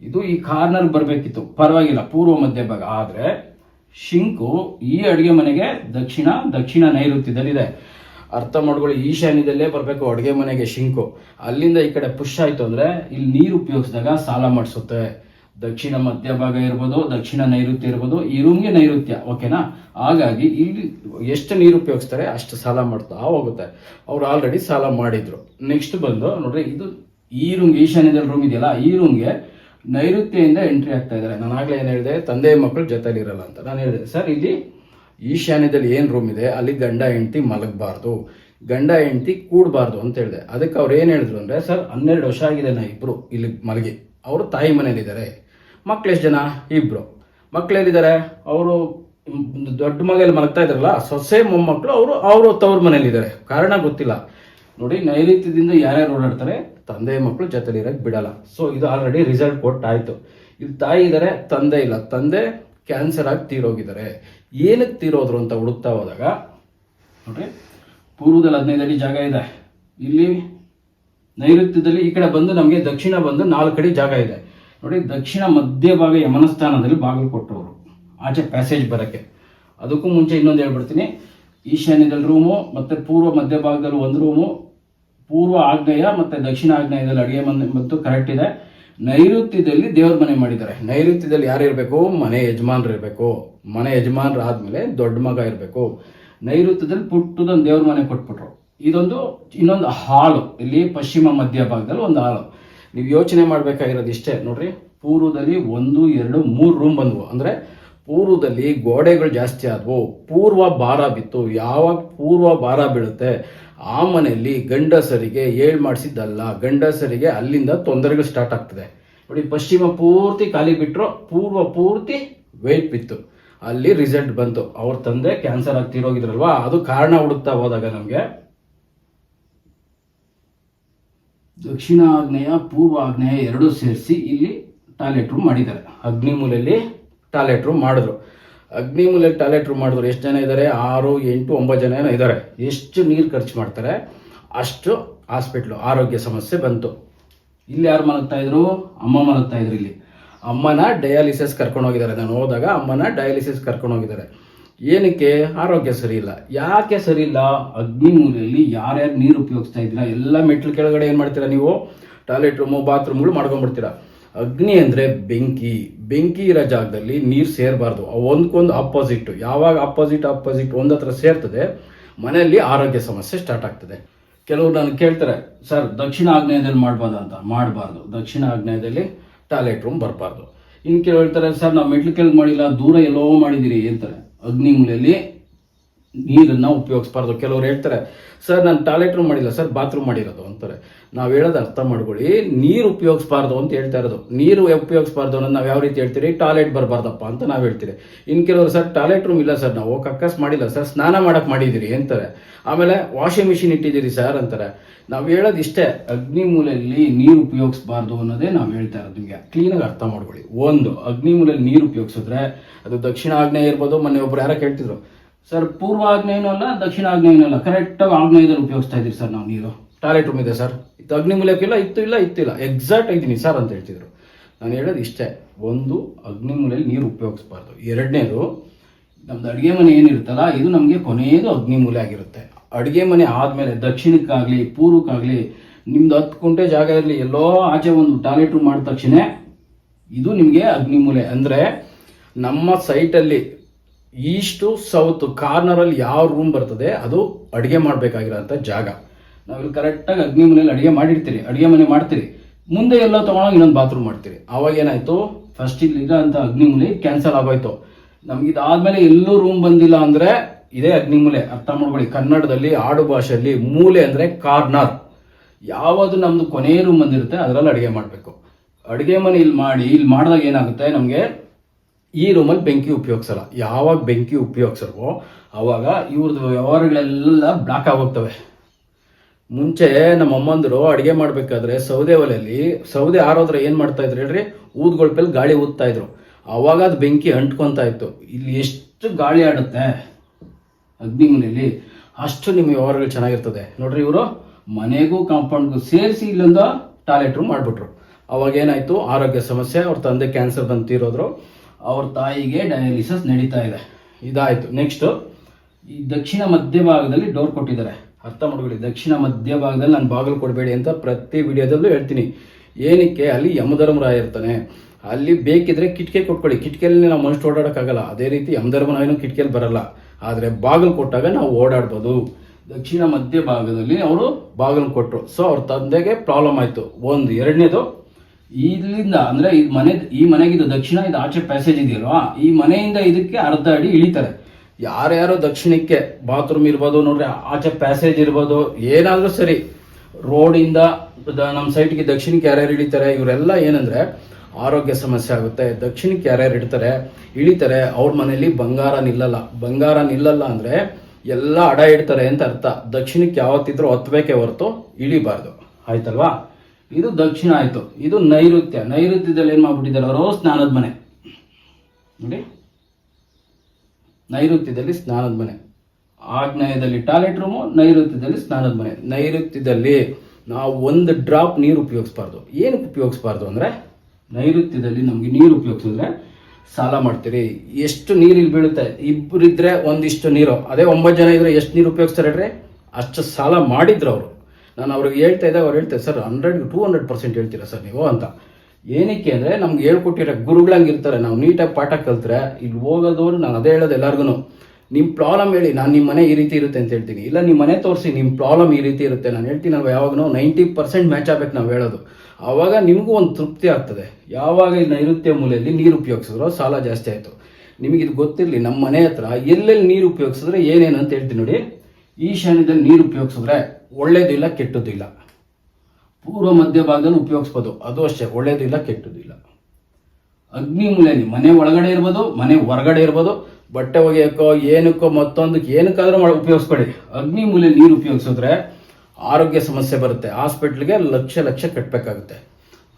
ಇದು ಈ ಕಾರ್ನರ್ ಬರಬೇಕಿತ್ತು. ಪರವಾಗಿಲ್ಲ, ಪೂರ್ವ ಮಧ್ಯ ಭಾಗ. ಆದ್ರೆ, ಶಿಂಕು ಈ ಅಡುಗೆ ಮನೆಗೆ ದಕ್ಷಿಣ ದಕ್ಷಿಣ ನೈಋತ್ಯದಲ್ಲಿದೆ. ಅರ್ಥ ಮಾಡ್ಕೊಳ್ಳಿ ಈಶಾನ್ಯದಲ್ಲೇ ಬರಬೇಕು ಅಡುಗೆ ಮನೆಗೆ ಶಿಂಕು. ಅಲ್ಲಿಂದ ಈ ಕಡೆ ಪುಷ್ ಆಯ್ತು ಅಂದ್ರೆ, ಇಲ್ಲಿ ನೀರು ಉಪಯೋಗಿಸಿದಾಗ ಸಾಲ ಮಾಡಿಸುತ್ತೆ. ದಕ್ಷಿಣ ಮಧ್ಯ ಭಾಗ ಇರ್ಬೋದು, ದಕ್ಷಿಣ ನೈಋತ್ಯ ಇರ್ಬೋದು, ಈ ರೂಮ್ಗೆ ನೈಋತ್ಯ, ಓಕೆನಾ? ಹಾಗಾಗಿ, ಇಲ್ಲಿ ಎಷ್ಟು ನೀರು ಉಪಯೋಗಿಸ್ತಾರೆ, ಅಷ್ಟು ಸಾಲ ಮಾಡ್ತಾ ಹೋಗುತ್ತೆ. ಅವ್ರು ಆಲ್ರೆಡಿ ಸಾಲ ಮಾಡಿದ್ರು. ನೆಕ್ಸ್ಟ್ ಬಂದು, ನೋಡ್ರಿ, ಇದು ಈ ರೂಮ್ಗೆ ಈಶಾನ್ಯದಲ್ಲಿ ರೂಮ್ ಇದೆಯಲ್ಲ ಈ ರೂಮ್ಗೆ ನೈಋತ್ಯದಿಂದ ಎಂಟ್ರಿ ಆಗ್ತಾ ಇದ್ದಾರೆ. ನಾನು ಆಗ್ಲೇ ಏನು ಹೇಳಿದೆ? ತಂದೆ ಮಕ್ಕಳು ಜೊತೆಲಿ ಇರಲ್ಲ ಅಂತ. ನಾನು ಹೇಳಿದೆ, ಸರ್, ಇಲ್ಲಿ ಈಶಾನ್ಯದಲ್ಲಿ ಏನು ರೂಮ್ ಇದೆ? ಅಲ್ಲಿ ಗಂಡ, ಹೆಂಡತಿ ಮಲಗಬಾರ್ದು. ಗಂಡ, ಹೆಂಡತಿ ಕೂಡಬಾರ್ದು. ಅಂತ ಹೇಳಿದೆ. ಅದಕ್ಕೆ ಅವ್ರು ಏನು ಹೇಳಿದ್ರು ಅಂದರೆ, ಸರ್, ಹನ್ನೆರಡು ವರ್ಷ ಆಗಿದೆ ನಾ ಇಬ್ಬರು ಇಲ್ಲಿ ಮಲಗಿ. ಅವರು ತಾಯಿ ಮನೇಲಿದ್ದಾರೆ. ಮಕ್ಳು ಎಷ್ಟು ಜನ? ಇಬ್ಬರು ಮಕ್ಳೆಲ್ಲಿದ್ದಾರೆ ಅವರು ದೊಡ್ಡ ಮಗಲ್ಲಿ ಮಲಗ್ತಾ ಇದ್ರಲ್ಲ ಸೊಸೆ ಮೊಮ್ಮಕ್ಕಳು ಅವರು ಅವರು ತವ್ರ ಮನೇಲಿದ್ದಾರೆ. ಕಾರಣ ಗೊತ್ತಿಲ್ಲ. ನೋಡಿ ನೈಋತ್ಯದಿಂದ ಯಾರ್ಯಾರು ಓಡಾಡ್ತಾರೆ? ತಂದೆ ಮಕ್ಕಳು ಜೊತೆಲಿ ಇರಕ್ಕೆ ಬಿಡಲ್ಲ. ಸೊ ಇದು ಆಲ್ರೆಡಿ ರಿಸಲ್ಟ್ ಕೊಟ್ಟಾಯಿತು. ಇದು ತಾಯಿ ಇದ್ದಾರೆ ತಂದೆ ಇಲ್ಲ. ತಂದೆ ಕ್ಯಾನ್ಸರ್ ಆಗಿ ತೀರೋಗಿದ್ದಾರೆ ಏನಕ್ಕೆ ತೀರೋದ್ರು ಅಂತ ಹುಡುಕ್ತಾ ಹೋದಾಗ, ನೋಡ್ರಿ, ಪೂರ್ವದಲ್ಲಿ ಹದಿನೈದು ಅಡಿ ಜಾಗ ಇದೆ. ಇಲ್ಲಿ ನೈಋತ್ಯದಲ್ಲಿ ಈ ಕಡೆ ಬಂದು ನಮಗೆ ದಕ್ಷಿಣ ಬಂದು ನಾಲ್ಕು ಅಡಿ ಜಾಗ ಇದೆ. ನೋಡಿ, ದಕ್ಷಿಣ ಮಧ್ಯ ಭಾಗ ಯಮನಸ್ಥಾನದಲ್ಲಿ ಬಾಗಿಲು ಕೊಟ್ಟವರು ಆಚೆ ಪ್ಯಾಸೇಜ್ ಬರೋಕ್ಕೆ. ಅದಕ್ಕೂ ಮುಂಚೆ ಇನ್ನೊಂದು ಹೇಳ್ಬಿಡ್ತೀನಿ. ಈಶಾನ್ಯದಲ್ಲಿ ರೂಮು ಮತ್ತು ಪೂರ್ವ ಮಧ್ಯ ಭಾಗದಲ್ಲಿ ಒಂದು ರೂಮು ಪೂರ್ವ ಆಗ್ನೇಯ ಮತ್ತೆ ದಕ್ಷಿಣ ಆಗ್ನೇಯದಲ್ಲಿ ಅಡುಗೆ ಮನೆ ಮತ್ತು ಕರೆಕ್ಟ್ ಇದೆ. ನೈಋತ್ಯದಲ್ಲಿ ದೇವ್ರ ಮನೆ ಮಾಡಿದ್ದಾರೆ. ನೈಋತ್ಯದಲ್ಲಿ ಯಾರು ಇರಬೇಕು? ಮನೆ ಯಜಮಾನ್ರು ಇರಬೇಕು. ಮನೆ ಯಜಮಾನ್ರು ಆದಮೇಲೆ ದೊಡ್ಡ ಮಗ ಇರಬೇಕು. ನೈಋತ್ಯದಲ್ಲಿ ಪುಟ್ಟದೊಂದು ದೇವ್ರ ಮನೆ ಕೊಟ್ಬಿಟ್ರು. ಇದೊಂದು, ಇನ್ನೊಂದು ಹಾಳು. ಇಲ್ಲಿ ಪಶ್ಚಿಮ ಮಧ್ಯ ಭಾಗದಲ್ಲಿ ಒಂದು ಹಾಳು. ನೀವು ಯೋಚನೆ ಮಾಡಬೇಕಾಗಿರೋದು ಇಷ್ಟೇ. ನೋಡ್ರಿ, ಪೂರ್ವದಲ್ಲಿ ಒಂದು, ಎರಡು, ಮೂರು ರೂಮ್ ಬಂದವು. ಅಂದ್ರೆ ಪೂರ್ವದಲ್ಲಿ ಗೋಡೆಗಳು ಜಾಸ್ತಿ ಆದವು. ಪೂರ್ವ ಭಾರ ಬಿತ್ತು. ಯಾವಾಗ ಪೂರ್ವ ಭಾರ ಬೀಳುತ್ತೆ? ಆ ಮನೆಯಲ್ಲಿ ಗಂಡಸರಿಗೆ ಏಳು ಮಾಡಿಸಿದ್ದಲ್ಲ. ಗಂಡಸರಿಗೆ ಅಲ್ಲಿಂದ ತೊಂದರೆಗಳು ಸ್ಟಾರ್ಟ್ ಆಗ್ತದೆ. ನೋಡಿ, ಪಶ್ಚಿಮ ಪೂರ್ತಿ ಖಾಲಿ ಬಿಟ್ಟರು ಪೂರ್ವ ಪೂರ್ತಿ ವೆಯ್ಟ್ ಬಿತ್ತು. ಅಲ್ಲಿ ರಿಸಲ್ಟ್ ಬಂತು. ಅವ್ರ ತಂದೆ ಕ್ಯಾನ್ಸರ್ ಆಗ್ತಿರೋಗಿದ್ರಲ್ವಾ ಅದು ಕಾರಣ ಹುಡುಕ್ತಾ ಹೋದಾಗ ನಮಗೆ ದಕ್ಷಿಣ ಆಗ್ನೇಯ ಪೂರ್ವ ಆಗ್ನೇಯ ಎರಡೂ ಸೇರಿಸಿ ಇಲ್ಲಿ ಟಾಯ್ಲೆಟ್ ರೂಮ್ ಮಾಡಿದ್ದಾರೆ. ಅಗ್ನಿಮೂಲೆಯಲ್ಲಿ ಟಾಯ್ಲೆಟ್ ರೂಮ್ ಮಾಡಿದ್ರು. ಅಗ್ನಿಮೂಲೆಯಲ್ಲಿ ಟಾಯ್ಲೆಟ್ ರೂಮ್ ಮಾಡಿದ್ರು. ಎಷ್ಟು ಜನ ಇದ್ದಾರೆ ಆರು, ಎಂಟು, ಒಂಬತ್ತು ಜನ ಏನೋ ಇದ್ದಾರೆ ಎಷ್ಟು ನೀರು ಖರ್ಚು ಮಾಡ್ತಾರೆ? ಅಷ್ಟು ಹಾಸ್ಪಿಟ್ಲು. ಆರೋಗ್ಯ ಸಮಸ್ಯೆ ಬಂತು. ಇಲ್ಲಿ ಯಾರು ಮಲಗ್ತಾ ಇದ್ರು? ಅಮ್ಮ ಮಲಗ್ತಾ ಇದ್ರು ಇಲ್ಲಿ. ಅಮ್ಮನ ಡಯಾಲಿಸಿಸ್ ಕರ್ಕೊಂಡು ಹೋಗಿದ್ದಾರೆ. ನಾನು ಹೋದಾಗ ಅಮ್ಮನ ಡಯಾಲಿಸಿಸ್ ಕರ್ಕೊಂಡು ಹೋಗಿದ್ದಾರೆ. ಏನಕ್ಕೆ? ಆರೋಗ್ಯ ಸರಿ ಇಲ್ಲ. ಯಾಕೆ ಸರಿ ಇಲ್ಲ? ಅಗ್ನಿಮೂಲೆಯಲ್ಲಿ ಯಾರ್ಯಾರು ನೀರು ಉಪಯೋಗಿಸ್ತಾ ಇದ್ದೀರಾ? ಎಲ್ಲ ಮೆಟ್ಲು ಕೆಳಗಡೆ ಏನು ಮಾಡ್ತೀರಾ ನೀವು? ಟಾಯ್ಲೆಟ್ ರೂಮು, ಬಾತ್ರೂಮ್ಗಳು ಮಾಡ್ಕೊಂಡ್ಬಿಡ್ತೀರಾ? ಅಗ್ನಿ ಅಂದರೆ ಬೆಂಕಿ. ಬೆಂಕಿ ಇರೋ ಜಾಗದಲ್ಲಿ ನೀರು ಸೇರಬಾರ್ದು. ಒಂದ್ಕೊಂದು ಅಪೋಸಿಟ್ ಯಾವಾಗ ಅಪೋಸಿಟ್ ಅಪೋಸಿಟ್ ಒಂದತ್ರ ಸೇರ್ತದೆ, ಮನೆಯಲ್ಲಿ ಆರೋಗ್ಯ ಸಮಸ್ಯೆ ಸ್ಟಾರ್ಟ್ ಆಗ್ತದೆ. ಕೆಲವರು ನಾನು ಕೇಳ್ತಾರೆ, ಸರ್, ದಕ್ಷಿಣ ಆಗ್ನೇಯದಲ್ಲಿ ಮಾಡ್ಬೋದಾ ಅಂತ? ಮಾಡಬಾರ್ದು. ದಕ್ಷಿಣ ಆಗ್ನೇಯದಲ್ಲಿ ಟಾಯ್ಲೆಟ್ ರೂಮ್ ಬರಬಾರ್ದು. ಇನ್ನು ಕೆಲವು ಹೇಳ್ತಾರೆ ಸರ್, ನಾವು ಮೆಟ್ಲು ಕೆಳಗೆ ಮಾಡಿಲ್ಲ, ದೂರ ಎಲ್ಲೋ ಮಾಡಿದಿರಿ ಅಂತಾರೆ. ಅಗ್ನಿ ಮೂಲೆಯಲ್ಲಿ ನೀರನ್ನ ಉಪಯೋಗಿಸ್ಬಾರ್ದು. ಕೆಲವರು ಹೇಳ್ತಾರೆ, ಸರ್, ನಾನು ಟಾಯ್ಲೆಟ್ ರೂಮ್ ಮಾಡಿಲ್ಲ, ಸರ್, ಬಾತ್ರೂಮ್ ಮಾಡಿರೋದು. ಅಂತಾರೆ. ನಾವು ಹೇಳೋದು ಅರ್ಥ ಮಾಡ್ಕೊಳ್ಳಿ, ನೀರು ಉಪಯೋಗಿಸ್ಬಾರ್ದು ಅಂತ ಹೇಳ್ತಾ ಇರೋದು. ನೀರು ಉಪಯೋಗಿಸ್ಬಾರ್ದು ಅನ್ನೋದು ನಾವು ಯಾವ ರೀತಿ ಹೇಳ್ತೀರಿ? ಟಾಯ್ಲೆಟ್ ಬರಬಾರ್ದಪ್ಪ ಅಂತ ನಾವು ಹೇಳ್ತೀರಿ. ಇನ್ನು ಕೆಲವರು, ಸರ್, ಟಾಯ್ಲೆಟ್ ರೂಮ್ ಇಲ್ಲ, ಸರ್, ನಾವು ಕಕ್ಕಸ್ ಮಾಡಿಲ್ಲ, ಸರ್, ಸ್ನಾನ ಮಾಡಕ್ ಮಾಡಿದಿರಿ, ಅಂತಾರೆ. ಆಮೇಲೆ, ವಾಷಿಂಗ್ ಮಿಷಿನ್ ಇಟ್ಟಿದ್ದೀರಿ, ಸರ್, ಅಂತಾರೆ. ನಾವು ಹೇಳೋದು ಇಷ್ಟೇ ಅಗ್ನಿ ಮೂಲೆಯಲ್ಲಿ ನೀರು ಉಪಯೋಗಿಸ್ಬಾರ್ದು ಅನ್ನೋದೇ ನಾವು ಹೇಳ್ತಾ ಇರೋದು ನಿಮಗೆ. ಕ್ಲೀನಾಗಿ ಅರ್ಥ ಮಾಡ್ಕೊಳ್ಳಿ. ಒಂದು ಅಗ್ನಿ ಮೂಲೆಯಲ್ಲಿ ನೀರು ಉಪಯೋಗಿಸಿದ್ರೆ, ಅದು ದಕ್ಷಿಣ ಆಗ್ನೇಯ ಇರ್ಬೋದು, ಮೊನ್ನೆ ಒಬ್ರು ಯಾರೋ ಕೇಳ್ತಿದ್ರು ಸರ್ ಪೂರ್ವ ಆಗ್ನೇಯನೂ ಅಲ್ಲ, ದಕ್ಷಿಣ ಆಗ್ನೇಯನೂ ಅಲ್ಲ. ಕರೆಕ್ಟಾಗಿ ಆಗ್ನೇಯದಲ್ಲಿ ಉಪಯೋಗಿಸ್ತಾ ಇದ್ದೀರಿ ಸರ್ ನಾವು ನೀರು. ಟಾಯ್ಲೆಟ್ ರೂಮ್ ಇದೆ ಸರ್ ಇತ್ತು ಅಗ್ನಿ ಮೂಲೆಯಕ್ಕಿಲ್ಲ ಇತ್ತು ಇಲ್ಲ ಇತ್ತಿಲ್ಲ ಎಕ್ಸಾಕ್ಟ್ ಇದ್ದೀನಿ ಸರ್ ಅಂತ ಹೇಳ್ತಿದ್ರು. ನಾನು ಹೇಳೋದು ಇಷ್ಟೇ. ಒಂದು, ಅಗ್ನಿ ಮೂಲೆಯಲ್ಲಿ ನೀರು ಉಪಯೋಗಿಸ್ಬಾರ್ದು. ಎರಡನೇದು, ನಮ್ದು ಅಡುಗೆ ಮನೆ ಏನಿರುತ್ತಲ್ಲ, ಇದು ನಮಗೆ ಕೊನೆಯದು ಅಗ್ನಿ ಮೂಲೆ ಆಗಿರುತ್ತೆ. ಅಡುಗೆ ಮನೆ ಆದಮೇಲೆ, ದಕ್ಷಿಣಕ್ಕಾಗಲಿ, ಪೂರ್ವಕ್ಕಾಗಲಿ, ನಿಮ್ದು ಹತ್ತು ಕುಂಟೆ ಜಾಗ ಇರಲಿ, ಎಲ್ಲೋ ಆಚೆ ಒಂದು ಟಾಯ್ಲೆಟ್ ರೂಮ್ ಮಾಡಿದ ತಕ್ಷಣ ಇದು ನಿಮಗೆ ಅಗ್ನಿಮೂಲೆ ಅಂದರೆ, ನಮ್ಮ ಸೈಟಲ್ಲಿ ಈಸ್ಟು ಸೌತ್ ಕಾರ್ನರಲ್ಲಿ ಯಾವ ರೂಮ್ ಬರ್ತದೆ ಅದು ಅಡುಗೆ ಮಾಡಬೇಕಾಗಿರೋಂಥ ಜಾಗ. ನಾವಿಲ್ಲಿ ಕರೆಕ್ಟಾಗಿ ಅಗ್ನಿಮೂಲೆಯಲ್ಲಿ ಅಡುಗೆ ಮಾಡಿರ್ತೀರಿ, ಅಡುಗೆ ಮನೆ ಮಾಡ್ತೀರಿ. ಮುಂದೆ ಎಲ್ಲ ತೊಗೊಂಡೋಗಿ ಇನ್ನೊಂದು ಬಾತ್ರೂಮ್ ಮಾಡ್ತೀರಿ. ಅವಾಗ ಏನಾಯಿತು? ಫಸ್ಟ್ ಇಲ್ಲಿ ಅಗ್ನಿ ಅಗ್ನಿಮೂಲೆ ಕ್ಯಾನ್ಸಲ್ ಆಗೋಯ್ತು. ನಮ್ಗೆ ಇದಾದ್ಮೇಲೆ ಎಲ್ಲೂ ರೂಮ್ ಬಂದಿಲ್ಲ ಅಂದರೆ ಇದೇ ಅಗ್ನಿಮೂಲೆ ಅರ್ಥ ಮಾಡ್ಕೊಳ್ಳಿ, ಕನ್ನಡದಲ್ಲಿ, ಆಡು ಭಾಷೆಯಲ್ಲಿ ಮೂಲೆ ಅಂದರೆ ಕಾರ್ನರ್. ಯಾವುದು ನಮ್ಮದು ಕೊನೆಯ ರೂಮ್ ಬಂದಿರುತ್ತೆ, ಅದರಲ್ಲಿ ಅಡುಗೆ ಮಾಡಬೇಕು. ಅಡುಗೆ ಮನೆ ಇಲ್ಲಿ ಮಾಡಿ, ಇಲ್ಲಿ ಮಾಡಿದಾಗ ಏನಾಗುತ್ತೆ? ನಮಗೆ ಈ ರೂಮಲ್ಲಿ ಬೆಂಕಿ ಉಪಯೋಗಿಸಲ್ಲ. ಯಾವಾಗ ಬೆಂಕಿ ಉಪಯೋಗಿಸಲ್ವೋ ಆವಾಗ ಇವ್ರದ್ದು ವ್ಯವಹಾರಗಳೆಲ್ಲ ಬ್ಲಾಕ್ ಆಗೋಗ್ತವೆ. ಮುಂಚೆ ನಮ್ಮ ಅಮ್ಮಂದರು ಅಡುಗೆ ಮಾಡಬೇಕಾದ್ರೆ ಸೌದೆ ಒಲೆಯಲ್ಲಿ, ಸೌದೆ ಆರೋದ್ರೆ ಏನು ಮಾಡ್ತಾ ಇದ್ರು ಹೇಳ್ರಿ? ಊದ್ಗಳ ಮೇಲೆ ಗಾಳಿ ಊದ್ತಾ ಇದ್ರು. ಅವಾಗ ಅದು ಬೆಂಕಿ ಅಂಟ್ಕೊತಾ ಇತ್ತು. ಇಲ್ಲಿ ಎಷ್ಟು ಗಾಳಿ ಆಡುತ್ತೆ ಅಗ್ನಿ ಮನೆಯಲ್ಲಿ ಅಷ್ಟು ನಿಮ್ಮ ವ್ಯವಹಾರಗಳು ಚೆನ್ನಾಗಿರ್ತದೆ. ನೋಡ್ರಿ ಇವರು, ಮನೆಗೂ ಕಾಂಪೌಂಡ್ಗೂ ಸೇರಿಸಿ ಇಲ್ಲೊಂದು ಟಾಯ್ಲೆಟ್ ರೂಮ್ ಮಾಡಿಬಿಟ್ರು. ಅವಾಗ ಏನಾಯಿತು? ಆರೋಗ್ಯ ಸಮಸ್ಯೆ, ಅವ್ರ ತಂದೆ ಕ್ಯಾನ್ಸರ್ ಬಂದು ತೀರೋದ್ರು. ಅವ್ರ ತಾಯಿಗೆ ಡಯಾಲಿಸಿಸ್ ನಡೀತಾ ಇದೆ. ಇದಾಯಿತು. ನೆಕ್ಸ್ಟು ಈ ದಕ್ಷಿಣ ಮಧ್ಯಭಾಗದಲ್ಲಿ ಡೋರ್ ಕೊಟ್ಟಿದ್ದಾರೆ. ಅರ್ಥ ಮಾಡ್ಕೊಳ್ಳಿ. ದಕ್ಷಿಣ ಮಧ್ಯಭಾಗದಲ್ಲಿ ನಾನು ಬಾಗಿಲು ಕೊಡಬೇಡಿ ಅಂತ ಪ್ರತಿ ವಿಡಿಯೋದಲ್ಲೂ ಹೇಳ್ತೀನಿ. ಏನಕ್ಕೆ? ಅಲ್ಲಿ ಯಮಧರ್ಮರಾಯ ಇರ್ತಾನೆ. ಅಲ್ಲಿ ಬೇಕಿದ್ರೆ ಕಿಟಕಿ ಕೊಟ್ಕೊಳ್ಳಿ. ಕಿಟಕಿಯಲ್ಲಿ ನಾವು ಮನುಷ್ಯ ಓಡಾಡೋಕ್ಕಾಗಲ್ಲ. ಅದೇ ರೀತಿ ಯಮಧರ್ಮರಾಯನು ಕಿಟಕಿಯಲ್ಲಿ ಬರಲ್ಲ. ಆದರೆ ಬಾಗಿಲು ಕೊಟ್ಟಾಗ ನಾವು ಓಡಾಡ್ಬೋದು. ದಕ್ಷಿಣ ಮಧ್ಯ ಭಾಗದಲ್ಲಿ ಅವರು ಬಾಗಿಲು ಕೊಟ್ಟರು ಸೊ ಅವ್ರ ತಂದೆಗೆ ಪ್ರಾಬ್ಲಮ್ ಆಯಿತು. ಒಂದು ಎರಡನೇದು ಇಲ್ಲಿಂದ ಅಂದ್ರೆ ಈ ಮನೆ, ಈ ಮನೆಗಿದು ದಕ್ಷಿಣ ಇದು ಆಚೆ ಪ್ಯಾಸೇಜ್ ಇದೆಯಲ್ವಾ? ಈ ಮನೆಯಿಂದ ಇದಕ್ಕೆ ಅರ್ಧ ಅಡಿ ಇಳಿತಾರೆ. ಯಾರ್ಯಾರು ದಕ್ಷಿಣಕ್ಕೆ ಬಾತ್ರೂಮ್ ಇರ್ಬೋದು, ನೋಡ್ರಿ, ಆಚೆ ಪ್ಯಾಸೇಜ್ ಇರ್ಬೋದು, ಏನಾದರೂ ಸರಿ, ರೋಡಿಂದ ನಮ್ಮ ಸೈಟ್ಗೆ ದಕ್ಷಿಣಕ್ಕೆ ಯಾರ್ಯಾರು ಇಳಿತಾರೆ, ಇವರೆಲ್ಲ ಏನಂದ್ರೆ, ಆರೋಗ್ಯ ಸಮಸ್ಯೆ ಆಗುತ್ತೆ. ದಕ್ಷಿಣಕ್ಕೆ ಯಾರ್ಯಾರು ಇಡ್ತಾರೆ, ಇಳಿತಾರೆ, ಅವ್ರ ಮನೇಲಿ ಬಂಗಾರ ನಿಲ್ಲಲ್ಲ. ಬಂಗಾರ ನಿಲ್ಲಲ್ಲ ಅಂದ್ರೆ ಎಲ್ಲ ಅಡ ಇಡ್ತಾರೆ ಅಂತ ಅರ್ಥ. ದಕ್ಷಿಣಕ್ಕೆ ಯಾವತ್ತಿದ್ರೂ ಹೊತ್ತಬೇಕೇ ಹೊರತು ಇಳಿಬಾರ್ದು. ಆಯ್ತಲ್ವಾ? ಇದು ದಕ್ಷಿಣ ಆಯ್ತು. ಇದು ನೈಋತ್ಯ. ನೈಋತ್ಯದಲ್ಲಿ ಏನು ಮಾಡ್ಬಿಟ್ಟಿದ್ದಾರೆ? ಅವರು ಸ್ನಾನದ ಮನೆ. ನೋಡಿ. ನೈಋತ್ಯದಲ್ಲಿ ಸ್ನಾನದ ಮನೆ. ಆಗ್ನೇಯದಲ್ಲಿ ಟಾಯ್ಲೆಟ್ ರೂಮು, ನೈಋತ್ಯದಲ್ಲಿ ಸ್ನಾನದ ಮನೆ. ನೈಋತ್ಯದಲ್ಲಿ ನಾವು ಒಂದು ಡ್ರಾಪ್ ನೀರು ಉಪಯೋಗಿಸ್ಬಾರ್ದು. ಏನಕ್ಕೆ ಉಪಯೋಗಿಸ್ಬಾರ್ದು ಅಂದರೆ, ನೈಋತ್ಯದಲ್ಲಿ ನಮಗೆ ನೀರು ಉಪಯೋಗಿಸಿದ್ರೆ ಸಾಲ ಮಾಡ್ತೀರಿ. ಎಷ್ಟು ನೀರು ಇಲ್ಲಿ ಬೀಳುತ್ತೆ? ಇಬ್ಬರಿದ್ರೆ ಒಂದಿಷ್ಟು ನೀರು. ಅದೇ ಒಂಬತ್ತು ಜನ ಇದ್ರೆ ಎಷ್ಟು ನೀರು ಉಪಯೋಗಿಸ್ತಾರೆ ಹೇಳ್ರಿ? ಅಷ್ಟು ಸಾಲ ಮಾಡಿದ್ರು ಅವರು. ನಾನು ಅವ್ರಿಗೆ ಹೇಳ್ತಾ ಇದ್ದಾಗ ಅವ್ರು ಹೇಳ್ತಾರೆ, sir hundred two hundred percent ಹೇಳ್ತೀರಾ ಸರ್ ನೀವು? ಅಂತ. ಏನಕ್ಕೆ ಅಂದರೆ ನಮ್ಗೆ ಹೇಳ್ಕೊಟ್ಟಿರೋ ಗುರುಗಳಂಗೆ ಇರ್ತಾರೆ ನಾವು ನೀಟಾಗಿ ಪಾಠ ಕಲ್ತ್ರೆ ಇಲ್ಲಿ ಹೋಗೋದವ್ರು ನಾನು ಅದೇ ಹೇಳೋದು ಎಲ್ಲರಿಗೂ ನಿಮ್ಮ ಪ್ರಾಬ್ಲಮ್ ಹೇಳಿ, ನಾನು ನಿಮ್ಮ ಮನೆ ಈ ರೀತಿ ಇರುತ್ತೆ ಅಂತ ಹೇಳ್ತೀನಿ. ಇಲ್ಲ ನಿಮ್ಮ ಮನೆ ತೋರಿಸಿ ನಿಮ್ಮ ಪ್ರಾಬ್ಲಮ್ ಈ ರೀತಿ ಇರುತ್ತೆ. ನಾನು ಹೇಳ್ತೀನಿ ನಾವು ಯಾವಾಗ ನೈಂಟಿ ಪರ್ಸೆಂಟ್ ಮ್ಯಾಚ್ ಆಗ್ಬೇಕು ನಾವು ಹೇಳೋದು. ಆವಾಗ ನಿಮಗೂ ಒಂದು ತೃಪ್ತಿ ಆಗ್ತದೆ. ಯಾವಾಗ ಈ ನೈಋತ್ಯ ಮೂಲೆಯಲ್ಲಿ ನೀರು ಉಪಯೋಗಿಸಿದ್ರು ಸಾಲ ಜಾಸ್ತಿ ಆಯಿತು. ನಿಮಗೆ ಇದು ಗೊತ್ತಿರಲಿ ನಮ್ಮ ಮನೆ ಹತ್ರ ಎಲ್ಲೆಲ್ಲಿ ನೀರು ಉಪಯೋಗಿಸಿದ್ರೆ ಏನೇನು ಅಂತ ಹೇಳ್ತೀನಿ ನೋಡಿ. ಈಶಾನ್ಯದಲ್ಲಿ ನೀರು ಉಪಯೋಗಿಸಿದ್ರೆ ಕೆಟ್ಟದ್ದು ಇಲ್ಲ ಪೂರ್ವ, ಮಧ್ಯ ಭಾಗದಲ್ಲಿ ಉಪಯೋಗಿಸ್ಬೋದು. ಅದು ಅಷ್ಟೇ ಒಳ್ಳೇದು ಇಲ್ಲ ಕೆಟ್ಟದ್ದು ಇಲ್ಲ ಅಗ್ನಿ ಮೂಲೆಯಲ್ಲಿ ಮನೆ ಒಳಗಡೆ ಇರ್ಬೋದು, ಮನೆ ಹೊರಗಡೆ ಇರ್ಬೋದು, ಬಟ್ಟೆ ಒಗೆಯೋಕ್ಕೋ, ಏನಕ್ಕೋ, ಮತ್ತೊಂದಕ್ಕೆ, ಏನಕ್ಕಾದ್ರೂ ಉಪಯೋಗಿಸ್ಬೇಡಿ ಅಗ್ನಿ ಮೂಲೆ ನೀರು ಉಪಯೋಗಿಸಿದ್ರೆ ಆರೋಗ್ಯ ಸಮಸ್ಯೆ ಬರುತ್ತೆ. ಹಾಸ್ಪಿಟ್ಲಿಗೆ ಲಕ್ಷ ಲಕ್ಷ ಕಟ್ಟಬೇಕಾಗುತ್ತೆ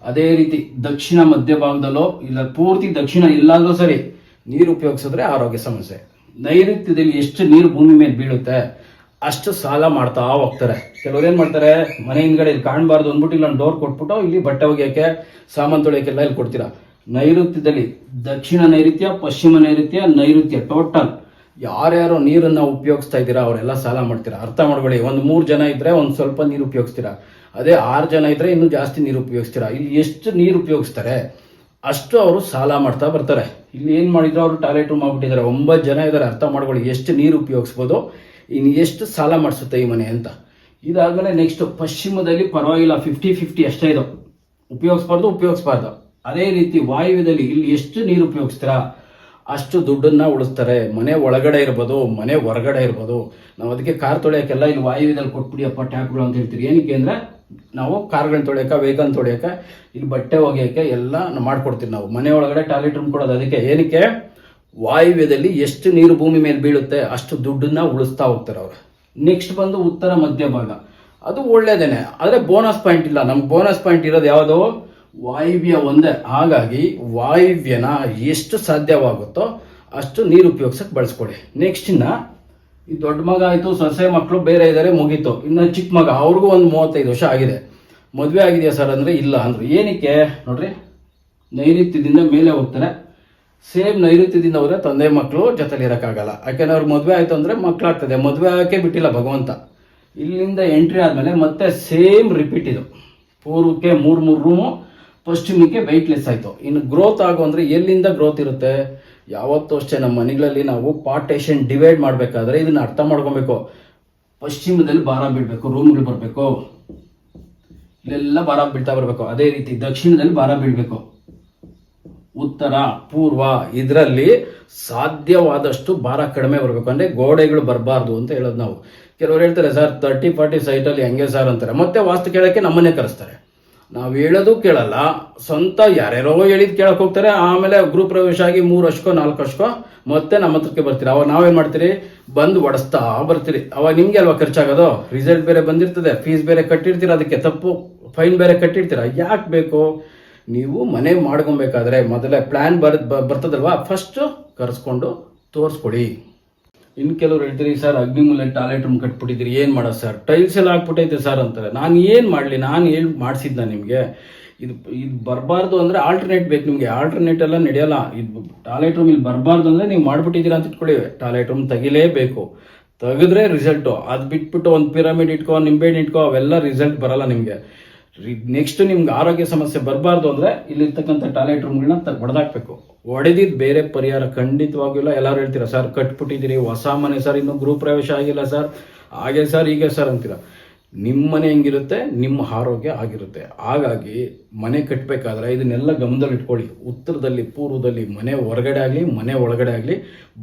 ಅದೇ ರೀತಿ ದಕ್ಷಿಣ, ಮಧ್ಯ ಭಾಗದಲ್ಲೋ, ಇಲ್ಲ ಪೂರ್ತಿ ದಕ್ಷಿಣ ಇಲ್ಲಾದ್ರೂ ಸರಿ, ನೀರು ಉಪಯೋಗಿಸಿದ್ರೆ ಆರೋಗ್ಯ ಸಮಸ್ಯೆ. ನೈಋತ್ಯದಲ್ಲಿ ಎಷ್ಟು ನೀರು ಭೂಮಿ ಮೇಲೆ ಬೀಳುತ್ತೆ ಅಷ್ಟು ಸಾಲ ಮಾಡ್ತಾ ಹೋಗ್ತಾರೆ. ಕೆಲವ್ರು ಏನ್ ಮಾಡ್ತಾರೆ, ಮನೆ ಹಿಂದ್ಗಡೆ ಇಲ್ಲಿ ಕಾಣಬಾರ್ದು ಅಂದ್ಬಿಟ್ಟು ಇಲ್ಲೊಂದು ಡೋರ್ ಕೊಟ್ಬಿಟ್ಟು ಇಲ್ಲಿ ಬಟ್ಟೆ ಒಗೆಯಕ್ಕೆ, ಸಾಮಾನು ತೊಳೆಯಕ್ಕೆಲ್ಲ ಇಲ್ಲಿ ಕೊಡ್ತೀರಾ. ನೈಋತ್ಯದಲ್ಲಿ ದಕ್ಷಿಣ ನೈಋತ್ಯ, ಪಶ್ಚಿಮ ನೈಋತ್ಯ ನೈಋತ್ಯ ಟೋಟಲ್ ಯಾರ್ಯಾರು ನೀರನ್ನ ಉಪಯೋಗಿಸ್ತಾ ಇದ್ದೀರಾ, ಅವರೆಲ್ಲ ಸಾಲ ಮಾಡ್ತೀರಾ? ಅರ್ಥ ಮಾಡ್ಕೊಳ್ಳಿ, ಒಂದು ಮೂರು ಜನ ಇದ್ರೆ ಒಂದು ಸ್ವಲ್ಪ ನೀರು ಉಪಯೋಗಿಸ್ತೀರಾ? ಅದೇ ಆರು ಜನ ಇದ್ರೆ ಇನ್ನೂ ಜಾಸ್ತಿ ನೀರು ಉಪಯೋಗಿಸ್ತೀರಾ? ಇಲ್ಲಿ ಎಷ್ಟು ನೀರು ಉಪಯೋಗಿಸ್ತಾರೆ, ಅಷ್ಟು ಅವರು ಸಾಲ ಮಾಡ್ತಾ ಬರ್ತಾರೆ. ಇಲ್ಲಿ ಏನು ಮಾಡಿದ್ರು, ಅವರು ಟಾಯ್ಲೆಟ್ ರೂಮ್ ಆಗ್ಬಿಟ್ಟಿದ್ದಾರೆ. ಒಂಬತ್ತು ಜನ ಇದ್ದಾರೆ, ಅರ್ಥ ಮಾಡ್ಕೊಳ್ಳಿ, ಎಷ್ಟು ನೀರು ಉಪಯೋಗಿಸ್ಬೋದು? ಇನ್ನು ಎಷ್ಟು ಸಾಲ ಮಾಡಿಸುತ್ತೆ ಈ ಮನೆ ಅಂತ? ಇದಾಗಲೇ ನೆಕ್ಸ್ಟ್ ಪಶ್ಚಿಮದಲ್ಲಿ ಪರವಾಗಿಲ್ಲ ಫಿಫ್ಟಿ ಫಿಫ್ಟಿ ಅಷ್ಟೇ ಇದು. ಉಪಯೋಗಿಸ್ಬಾರ್ದು ಉಪಯೋಗಿಸ್ಬಾರ್ದು. ಅದೇ ರೀತಿ ವಾಯುವ್ಯದಲ್ಲಿ ಇಲ್ಲಿ ಎಷ್ಟು ನೀರು ಉಪಯೋಗಿಸ್ತೀರಾ? ಅಷ್ಟು ದುಡ್ಡನ್ನ ಉಳಿಸ್ತಾರೆ. ಮನೆ ಒಳಗಡೆ ಇರ್ಬೋದು, ಮನೆ ಹೊರಗಡೆ ಇರ್ಬೋದು. ನಾವು ಅದಕ್ಕೆ ಕಾರ್ ತೊಳೆಯೋಕ್ಕೆಲ್ಲ ಇಲ್ಲಿ ವಾಯುವ್ಯದಲ್ಲಿ ಕೊಟ್ಬಿಡಿಯಪ್ಪ ಟ್ಯಾಪ್ಗಳು ಅಂತ ಹೇಳ್ತೀರಿ. ಏನಕ್ಕೆ ಅಂದ್ರೆ ನಾವು ಕಾರ್ಗಳನ್ನ ತೊಳೆಯೋಕೆ ವೆಹಿಕಲ್ ತೊಳೆಯೋಕೆ, ಇಲ್ಲಿ ಬಟ್ಟೆ ಒಗೆಯೋಕೆ ಎಲ್ಲ ಮಾಡ್ಕೊಡ್ತೀವಿ ನಾವು. ಮನೆ ಒಳಗಡೆ ಟಾಯ್ಲೆಟ್ ರೂಮ್ ಕೊಡೋದು ಅದಕ್ಕೆ. ಏನಕ್ಕೆ? ವಾಯುವ್ಯದಲ್ಲಿ ಎಷ್ಟು ನೀರು ಭೂಮಿ ಮೇಲೆ ಬೀಳುತ್ತೆ, ಅಷ್ಟು ದುಡ್ಡನ್ನ ಉಳಿಸ್ತಾ ಹೋಗ್ತಾರೆ ಅವರು. ನೆಕ್ಸ್ಟ್ ಬಂದು ಉತ್ತರ ಮಧ್ಯ ಭಾಗ. ಅದು ಒಳ್ಳೇದೇನೆ. ಆದರೆ ಬೋನಸ್ ಪಾಯಿಂಟ್ ಇಲ್ಲ. ನಮ್ಗೆ ಬೋನಸ್ ಪಾಯಿಂಟ್ ಇರೋದು ಯಾವುದೋ? ವಾಯುವ್ಯ ಒಂದೇ. ಹಾಗಾಗಿ ವಾಯುವ್ಯನ ಎಷ್ಟು ಸಾಧ್ಯವಾಗುತ್ತೋ ಅಷ್ಟು ನೀರು ಉಪಯೋಗಿಸಕ್ಕೆ ಬಳಸ್ಕೊಡಿ. ನೆಕ್ಸ್ಟ್ ಇನ್ನ, ಈ ದೊಡ್ಡ ಮಗ ಆಯಿತು, ಸೊಸೆ ಮಕ್ಕಳು ಬೇರೆ ಇದ್ದಾರೆ ಮುಗೀತು. ಇನ್ನು ಚಿಕ್ಕ ಮಗ, ಅವ್ರಿಗೂ ಒಂದು ಮೂವತ್ತೈದು ವರ್ಷ ಆಗಿದೆ. ಮದುವೆ ಆಗಿದೆಯಾ ಸರ್ ಅಂದರೆ ಇಲ್ಲ ಅಂದರು. ಏನಕ್ಕೆ? ನೋಡ್ರಿ. ನೈಋತ್ಯದಿಂದ ಮೇಲೆ ಹೋಗ್ತಾರೆ. ಸೇಮ್ ನೈಋತ್ಯದಿಂದ ಹೋದ್ರೆ ತಂದೆ ಮಕ್ಕಳು ಜೊತೆಲಿ ಇರೋಕ್ಕಾಗಲ್ಲ. ಯಾಕೆಂದ್ರೆ ಅವ್ರಿಗೆ ಮದುವೆ ಆಯಿತು ಅಂದರೆ ಮಕ್ಕಳಾಗ್ತದೆ ಮದುವೆ ಆಗಕ್ಕೆ ಬಿಟ್ಟಿಲ್ಲ ಭಗವಂತ. ಇಲ್ಲಿಂದ ಎಂಟ್ರಿ ಆದಮೇಲೆ ಮತ್ತೆ ಸೇಮ್ ರಿಪೀಟ್ ಇದು. ಪೂರ್ವಕ್ಕೆ ಮೂರು ಮೂರು ರೂಮು ಪಶ್ಚಿಮಕ್ಕೆ ವೆಯ್ಟ್ಲೆಸ್ ಆಯಿತು. ಇನ್ನು ಗ್ರೋತ್ ಆಗು ಅಂದರೆ ಎಲ್ಲಿಂದ ಗ್ರೋತ್ ಇರುತ್ತೆ? ಯಾವತ್ತೂ ಅಷ್ಟೇ ನಮ್ಮ ಮನೆಗಳಲ್ಲಿ ನಾವು ಪಾರ್ಟೇಷನ್ ಡಿವೈಡ್ ಮಾಡಬೇಕಾದ್ರೆ ಇದನ್ನು ಅರ್ಥ ಮಾಡ್ಕೊಬೇಕು. ಪಶ್ಚಿಮದಲ್ಲಿ ಬಾರ ಬೀಳಬೇಕು ರೂಮ್ಗಳು ಬರಬೇಕು. ಇಲ್ಲೆಲ್ಲ ಬಾರ ಬೀಳ್ತಾ ಬರಬೇಕು. ಅದೇ ರೀತಿ ದಕ್ಷಿಣದಲ್ಲಿ ಬಾರ ಬೀಳಬೇಕು. ಉತ್ತರ, ಪೂರ್ವ ಇದರಲ್ಲಿ ಸಾಧ್ಯವಾದಷ್ಟು ಭಾರ ಕಡಿಮೆ ಬರಬೇಕು. ಅಂದರೆ ಗೋಡೆಗಳು ಬರಬಾರ್ದು ಅಂತ ಹೇಳೋದು ನಾವು. ಕೆಲವರು ಹೇಳ್ತಾರೆ, ಸರ್ ತರ್ಟಿ ಫಾರ್ಟಿ ಸೈಟಲ್ಲಿ ಹೆಂಗೆ ಸರ್? ಅಂತಾರೆ. ಮತ್ತೆ ವಾಸ್ತು ಕೇಳೋಕ್ಕೆ ನಮ್ಮನ್ನೇ ಕರೆಸ್ತಾರೆ. ನಾವು ಹೇಳೋದು ಕೇಳಲ್ಲ. ಸ್ವಂತ ಯಾರ್ಯಾರೋ ಹೇಳಿದ್ ಕೇಳಕ್ಕೆ ಹೋಗ್ತಾರೆ. ಆಮೇಲೆ ಗ್ರೂಪ್ ಪ್ರವೇಶ ಆಗಿ ಮೂರು ವರ್ಷಕ್ಕೋ ನಾಲ್ಕು ವರ್ಷಕ್ಕೋ ಮತ್ತೆ ನಮ್ಮ ಹತ್ರಕ್ಕೆ ಬರ್ತೀರಿ. ಅವಾಗ ನಾವೇನು ಮಾಡ್ತೀರಿ? ಬಂದು ಒಡಿಸ್ತಾ ಬರ್ತೀರಿ. ಅವಾಗ ನಿಮಗೆ ಅಲ್ವಾ ಖರ್ಚಾಗೋದು? ರಿಸಲ್ಟ್ ಬೇರೆ ಬಂದಿರ್ತದೆ. ಫೀಸ್ ಬೇರೆ ಕಟ್ಟಿರ್ತೀರ? ಅದಕ್ಕೆ ತಪ್ಪು. ಫೈನ್ ಬೇರೆ ಕಟ್ಟಿರ್ತೀರ? ಯಾಕೆ ಬೇಕು? ನೀವು ಮನೆ ಮಾಡ್ಕೊಬೇಕಾದ್ರೆ ಮೊದಲೇ ಪ್ಲಾನ್ ಬರ್ ಬರ್ತದಲ್ವಾ? ಫಸ್ಟ್ ಕರೆಸ್ಕೊಂಡು ತೋರಿಸ್ಕೊಡಿ. ಇನ್ನು ಕೆಲವ್ರು ಹೇಳ್ತೀರಿ ಸರ್ ಅಗ್ನಿಮೂಲೆ ಟಾಯ್ಲೆಟ್ ರೂಮ್ ಕಟ್ಬಿಟ್ಟಿದ್ದೀರಿ, ಏನು ಮಾಡೋದು ಸರ್? ಟೈಲ್ಸ್ ಎಲ್ಲ ಹಾಕ್ಬಿಟ್ಟೈತೆ ಸರ್ ಅಂತಾರೆ. ನಾನು ಏನು ಮಾಡಲಿ? ನಾನು ಹೇಳಿ ಮಾಡಿಸಿದ್ದ ನಿಮಗೆ? ಇದು ಇದು ಬರಬಾರ್ದು ಅಂದರೆ ಆಲ್ಟರ್ನೇಟ್ ಬೇಕು ನಿಮಗೆ. ಆಲ್ಟರ್ನೇಟ್ ಎಲ್ಲ ನಡೆಯಲ್ಲ. ಇದು ಟಾಯ್ಲೆಟ್ ರೂಮ್ ಇಲ್ಲಿ ಬರಬಾರ್ದು ಅಂದರೆ ನೀವು ಮಾಡಿಬಿಟ್ಟಿದ್ದೀರಾ ಅಂತ ಇಟ್ಕೊಳ್ಳಿ ಟಾಯ್ಲೆಟ್ ರೂಮ್ ತೆಗಿಲೇಬೇಕು. ತೆಗೆದ್ರೆ ರಿಸಲ್ಟು ಅದು ಬಿಟ್ಬಿಟ್ಟು ಒಂದು ಪಿರಮಿಡ್ ಇಟ್ಕೋ, ನಿಂಬೆಹಣ್ಣು ಇಟ್ಕೋ, ಅವೆಲ್ಲ ರಿಸಲ್ಟ್ ಬರಲ್ಲ ನಿಮಗೆ. ನೆಕ್ಸ್ಟ್ ನಿಮ್ಗೆ ಆರೋಗ್ಯ ಸಮಸ್ಯೆ ಬರಬಾರ್ದು ಅಂದರೆ ಇಲ್ಲಿರ್ತಕ್ಕಂಥ ಟಾಯ್ಲೆಟ್ ರೂಮ್ಗಳನ್ನ ಹೊಡೆದಾಕ್ಬೇಕು ಹೊಡೆದಿದ್ದು ಬೇರೆ ಪರಿಹಾರ ಖಂಡಿತವಾಗಿಲ್ಲ ಎಲ್ಲರೂ ಹೇಳ್ತೀರಾ, ಸರ್, ಕಟ್ಬಿಟ್ಟಿದ್ದೀರಿ, ಹೊಸ ಮನೆ, ಸರ್, ಇನ್ನೂ ಗೃಹ ಪ್ರವೇಶ ಆಗಿಲ್ಲ, ಸರ್. ಹಾಗೆ, ಸರ್, ಹೀಗೆ, ಸರ್, ಅಂತೀರಾ. ನಿಮ್ಮ ಮನೆ ಹೆಂಗಿರುತ್ತೆ, ನಿಮ್ಮ ಆರೋಗ್ಯ ಆಗಿರುತ್ತೆ. ಹಾಗಾಗಿ ಮನೆ ಕಟ್ಟಬೇಕಾದ್ರೆ ಇದನ್ನೆಲ್ಲ ಗಮನದಲ್ಲಿ ಇಟ್ಕೊಳ್ಳಿ. ಉತ್ತರದಲ್ಲಿ, ಪೂರ್ವದಲ್ಲಿ ಮನೆ ಹೊರಗಡೆ ಆಗಲಿ, ಮನೆ ಒಳಗಡೆ ಆಗಲಿ,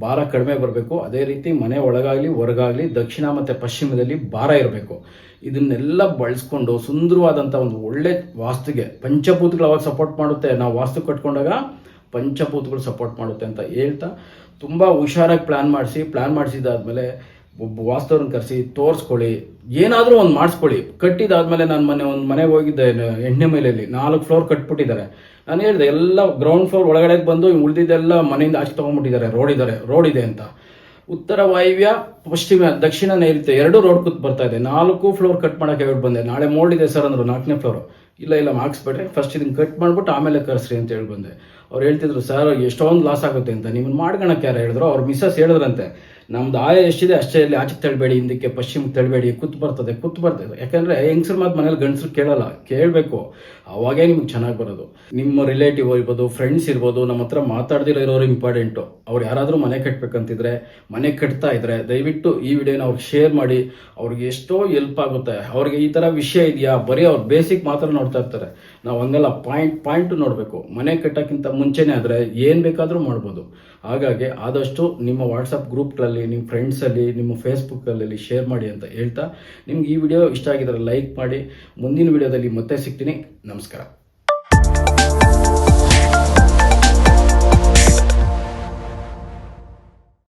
ಭಾರ ಕಡಿಮೆ ಬರಬೇಕು. ಅದೇ ರೀತಿ ಮನೆ ಒಳಗಾಗಲಿ, ಹೊರಗಾಗಲಿ, ದಕ್ಷಿಣ ಮತ್ತು ಪಶ್ಚಿಮದಲ್ಲಿ ಭಾರ ಇರಬೇಕು. ಇದನ್ನೆಲ್ಲ ಬಳಸ್ಕೊಂಡು ಸುಂದರವಾದಂಥ ಒಂದು ಒಳ್ಳೆ ವಾಸ್ತುಗೆ, ಪಂಚಭೂತಗಳು ಅವಾಗ ಸಪೋರ್ಟ್ ಮಾಡುತ್ತೆ? ನಾವು ವಾಸ್ತು ಕಟ್ಕೊಂಡಾಗ ಪಂಚಭೂತಗಳು ಸಪೋರ್ಟ್ ಮಾಡುತ್ತೆ ಅಂತ ಹೇಳ್ತಾ ತುಂಬ ಹುಷಾರಾಗಿ ಪ್ಲ್ಯಾನ್ ಮಾಡಿಸಿ ಪ್ಲ್ಯಾನ್ ಮಾಡಿಸಿದಾದ್ಮೇಲೆ ಒಬ್ಬ ವಾಸ್ತವ್ರನ್ನ ಕರೆಸಿ ತೋರಿಸ್ಕೊಳ್ಳಿ, ಏನಾದರೂ ಒಂದು ಮಾಡಿಸ್ಕೊಳ್ಳಿ. ಕಟ್ಟಿದಾದ್ಮೇಲೆ ನಾನು ಮೊನ್ನೆ ಒಂದು ಮನೆಗೆ ಹೋಗಿದ್ದೆ ಎಣ್ಣೆ ಮೇಲೆಯಲ್ಲಿ ನಾಲ್ಕು ಫ್ಲೋರ್ ಕಟ್ಬಿಟ್ಟಿದ್ದಾರೆ. ನಾನು ಹೇಳಿದೆ, ಎಲ್ಲ ಗ್ರೌಂಡ್ ಫ್ಲೋರ್ ಒಳಗಡೆ ಬಂದು ಉಳಿದಿದ್ದೆಲ್ಲ ಮನೆಯಿಂದ ಆಚೆ ತೊಗೊಂಡ್ಬಿಟ್ಟಿದ್ದಾರೆ ರೋಡ್ ಇದ್ದಾರೆ ರೋಡ್ ಇದೆ ಅಂತ. ಉತ್ತರ ವಾಯುವ್ಯ, ಪಶ್ಚಿಮ, ದಕ್ಷಿಣ ನೈಋತ್ಯ, ಎರಡು ರೋಡ್ ಕೂತ್ ಬರ್ತಾ ಇದೆ. ನಾಲ್ಕು ಫ್ಲೋರ್ ಕಟ್ ಮಾಡಕ್ಕೆ ಹೇಳಿ ಬಂದೆ. ನಾಳೆ ಮೋಲ್ಡ್ ಇದೆ ಸರ್ ಅಂದ್ರು, ನಾಲ್ಕನೇ ಫ್ಲೋರ್ ಇಲ್ಲ ಇಲ್ಲ ಹಾಕ್ಸ್ಬೇಡ್ರಿ ಫಸ್ಟ್ ಇದನ್ನ ಕಟ್ ಮಾಡ್ಬಿಟ್ಟು ಆಮೇಲೆ ಕರೆಸ್ರಿ ಅಂತ ಹೇಳಿ ಬಂದೆ. ಅವ್ರು ಹೇಳ್ತಿದ್ರು ಸರ್ ಎಷ್ಟೊಂದು ಲಾಸ್ ಆಗುತ್ತೆ ಅಂತ. ನಿಮ್ಮನ್ನ ಮಾಡ್ಕೊಳಕ್ಕೆ ಯಾರು ಹೇಳಿದ್ರು. ಅವ್ರ ಮಿಸ್ಸಸ್ ಹೇಳಿದ್ರಂತೆ. ನಮ್ದು ಆಯ ಎಷ್ಟಿದೆ ಅಷ್ಟೇ ಇಲ್ಲಿ ಆಚೆ ತಳ್ಳಬೇಡಿ ಹಿಂದಕ್ಕೆ ಪಶ್ಚಿಮಕ್ಕೆ ತಳ್ಬೇಡಿ, ಕುತ್ ಬರ್ತದೆ ಕುತ್ ಬರ್ತದೆ. ಯಾಕಂದ್ರೆ ಹೆಂಗಸ್ರ ಮಾತು ಮನೇಲಿ ಗಂಡಸರು ಕೇಳಲ್ಲ, ಕೇಳಬೇಕು. ಅವಾಗೇ ನಿಮ್ಗೆ ಚೆನ್ನಾಗಿ ಬರೋದು. ನಿಮ್ಮ ರಿಲೇಟಿವ್ ಇರ್ಬೋದು, ಫ್ರೆಂಡ್ಸ್ ಇರ್ಬೋದು, ನಮ್ಮ ಹತ್ರ ಮಾತಾಡ್ದಿರೋ ಇರೋರು ಇಂಪಾರ್ಟೆಂಟು. ಅವ್ರು ಯಾರಾದರೂ ಮನೆ ಕಟ್ಟಬೇಕಂತಿದ್ರೆ ಮನೆ ಕಟ್ತಾ ಇದ್ರೆ ದಯವಿಟ್ಟು ಈ ವಿಡಿಯೋನ ಅವ್ರಿಗೆ ಶೇರ್ ಮಾಡಿ, ಅವ್ರಿಗೆ ಎಷ್ಟೋ ಹೆಲ್ಪ್ ಆಗುತ್ತೆ. ಅವ್ರಿಗೆ ಈ ಥರ ವಿಷಯ ಇದೆಯಾ? ಬರೀ ಅವ್ರು ಬೇಸಿಕ್ ಮಾತ್ರ ನೋಡ್ತಾ ಇರ್ತಾರೆ. ನಾವು ಹಂಗಲ್ಲ ಪಾಯಿಂಟ್ ಪಾಯಿಂಟ್ ನೋಡಬೇಕು. ಮನೆ ಕಟ್ಟೋಕ್ಕಿಂತ ಮುಂಚೆನೇ ಆದರೆ ಏನು ಬೇಕಾದರೂ ಮಾಡ್ಬೋದು. ಹಾಗಾಗಿ ಆದಷ್ಟು ನಿಮ್ಮ ವಾಟ್ಸಪ್ ಗ್ರೂಪ್ಗಳಲ್ಲಿ, ನಿಮ್ಮ ಫ್ರೆಂಡ್ಸಲ್ಲಿ ನಿಮ್ಮ ಫೇಸ್ಬುಕ್ಕಲ್ಲಿ ಶೇರ್ ಮಾಡಿ ಅಂತ ಹೇಳ್ತಾ, ನಿಮ್ಗೆ ಈ ವಿಡಿಯೋ ಇಷ್ಟ ಆಗಿದ್ರೆ ಲೈಕ್ ಮಾಡಿ. ಮುಂದಿನ ವಿಡಿಯೋದಲ್ಲಿ ಮತ್ತೆ ಸಿಗ್ತೀನಿ. ನಮಸ್ಕಾರ.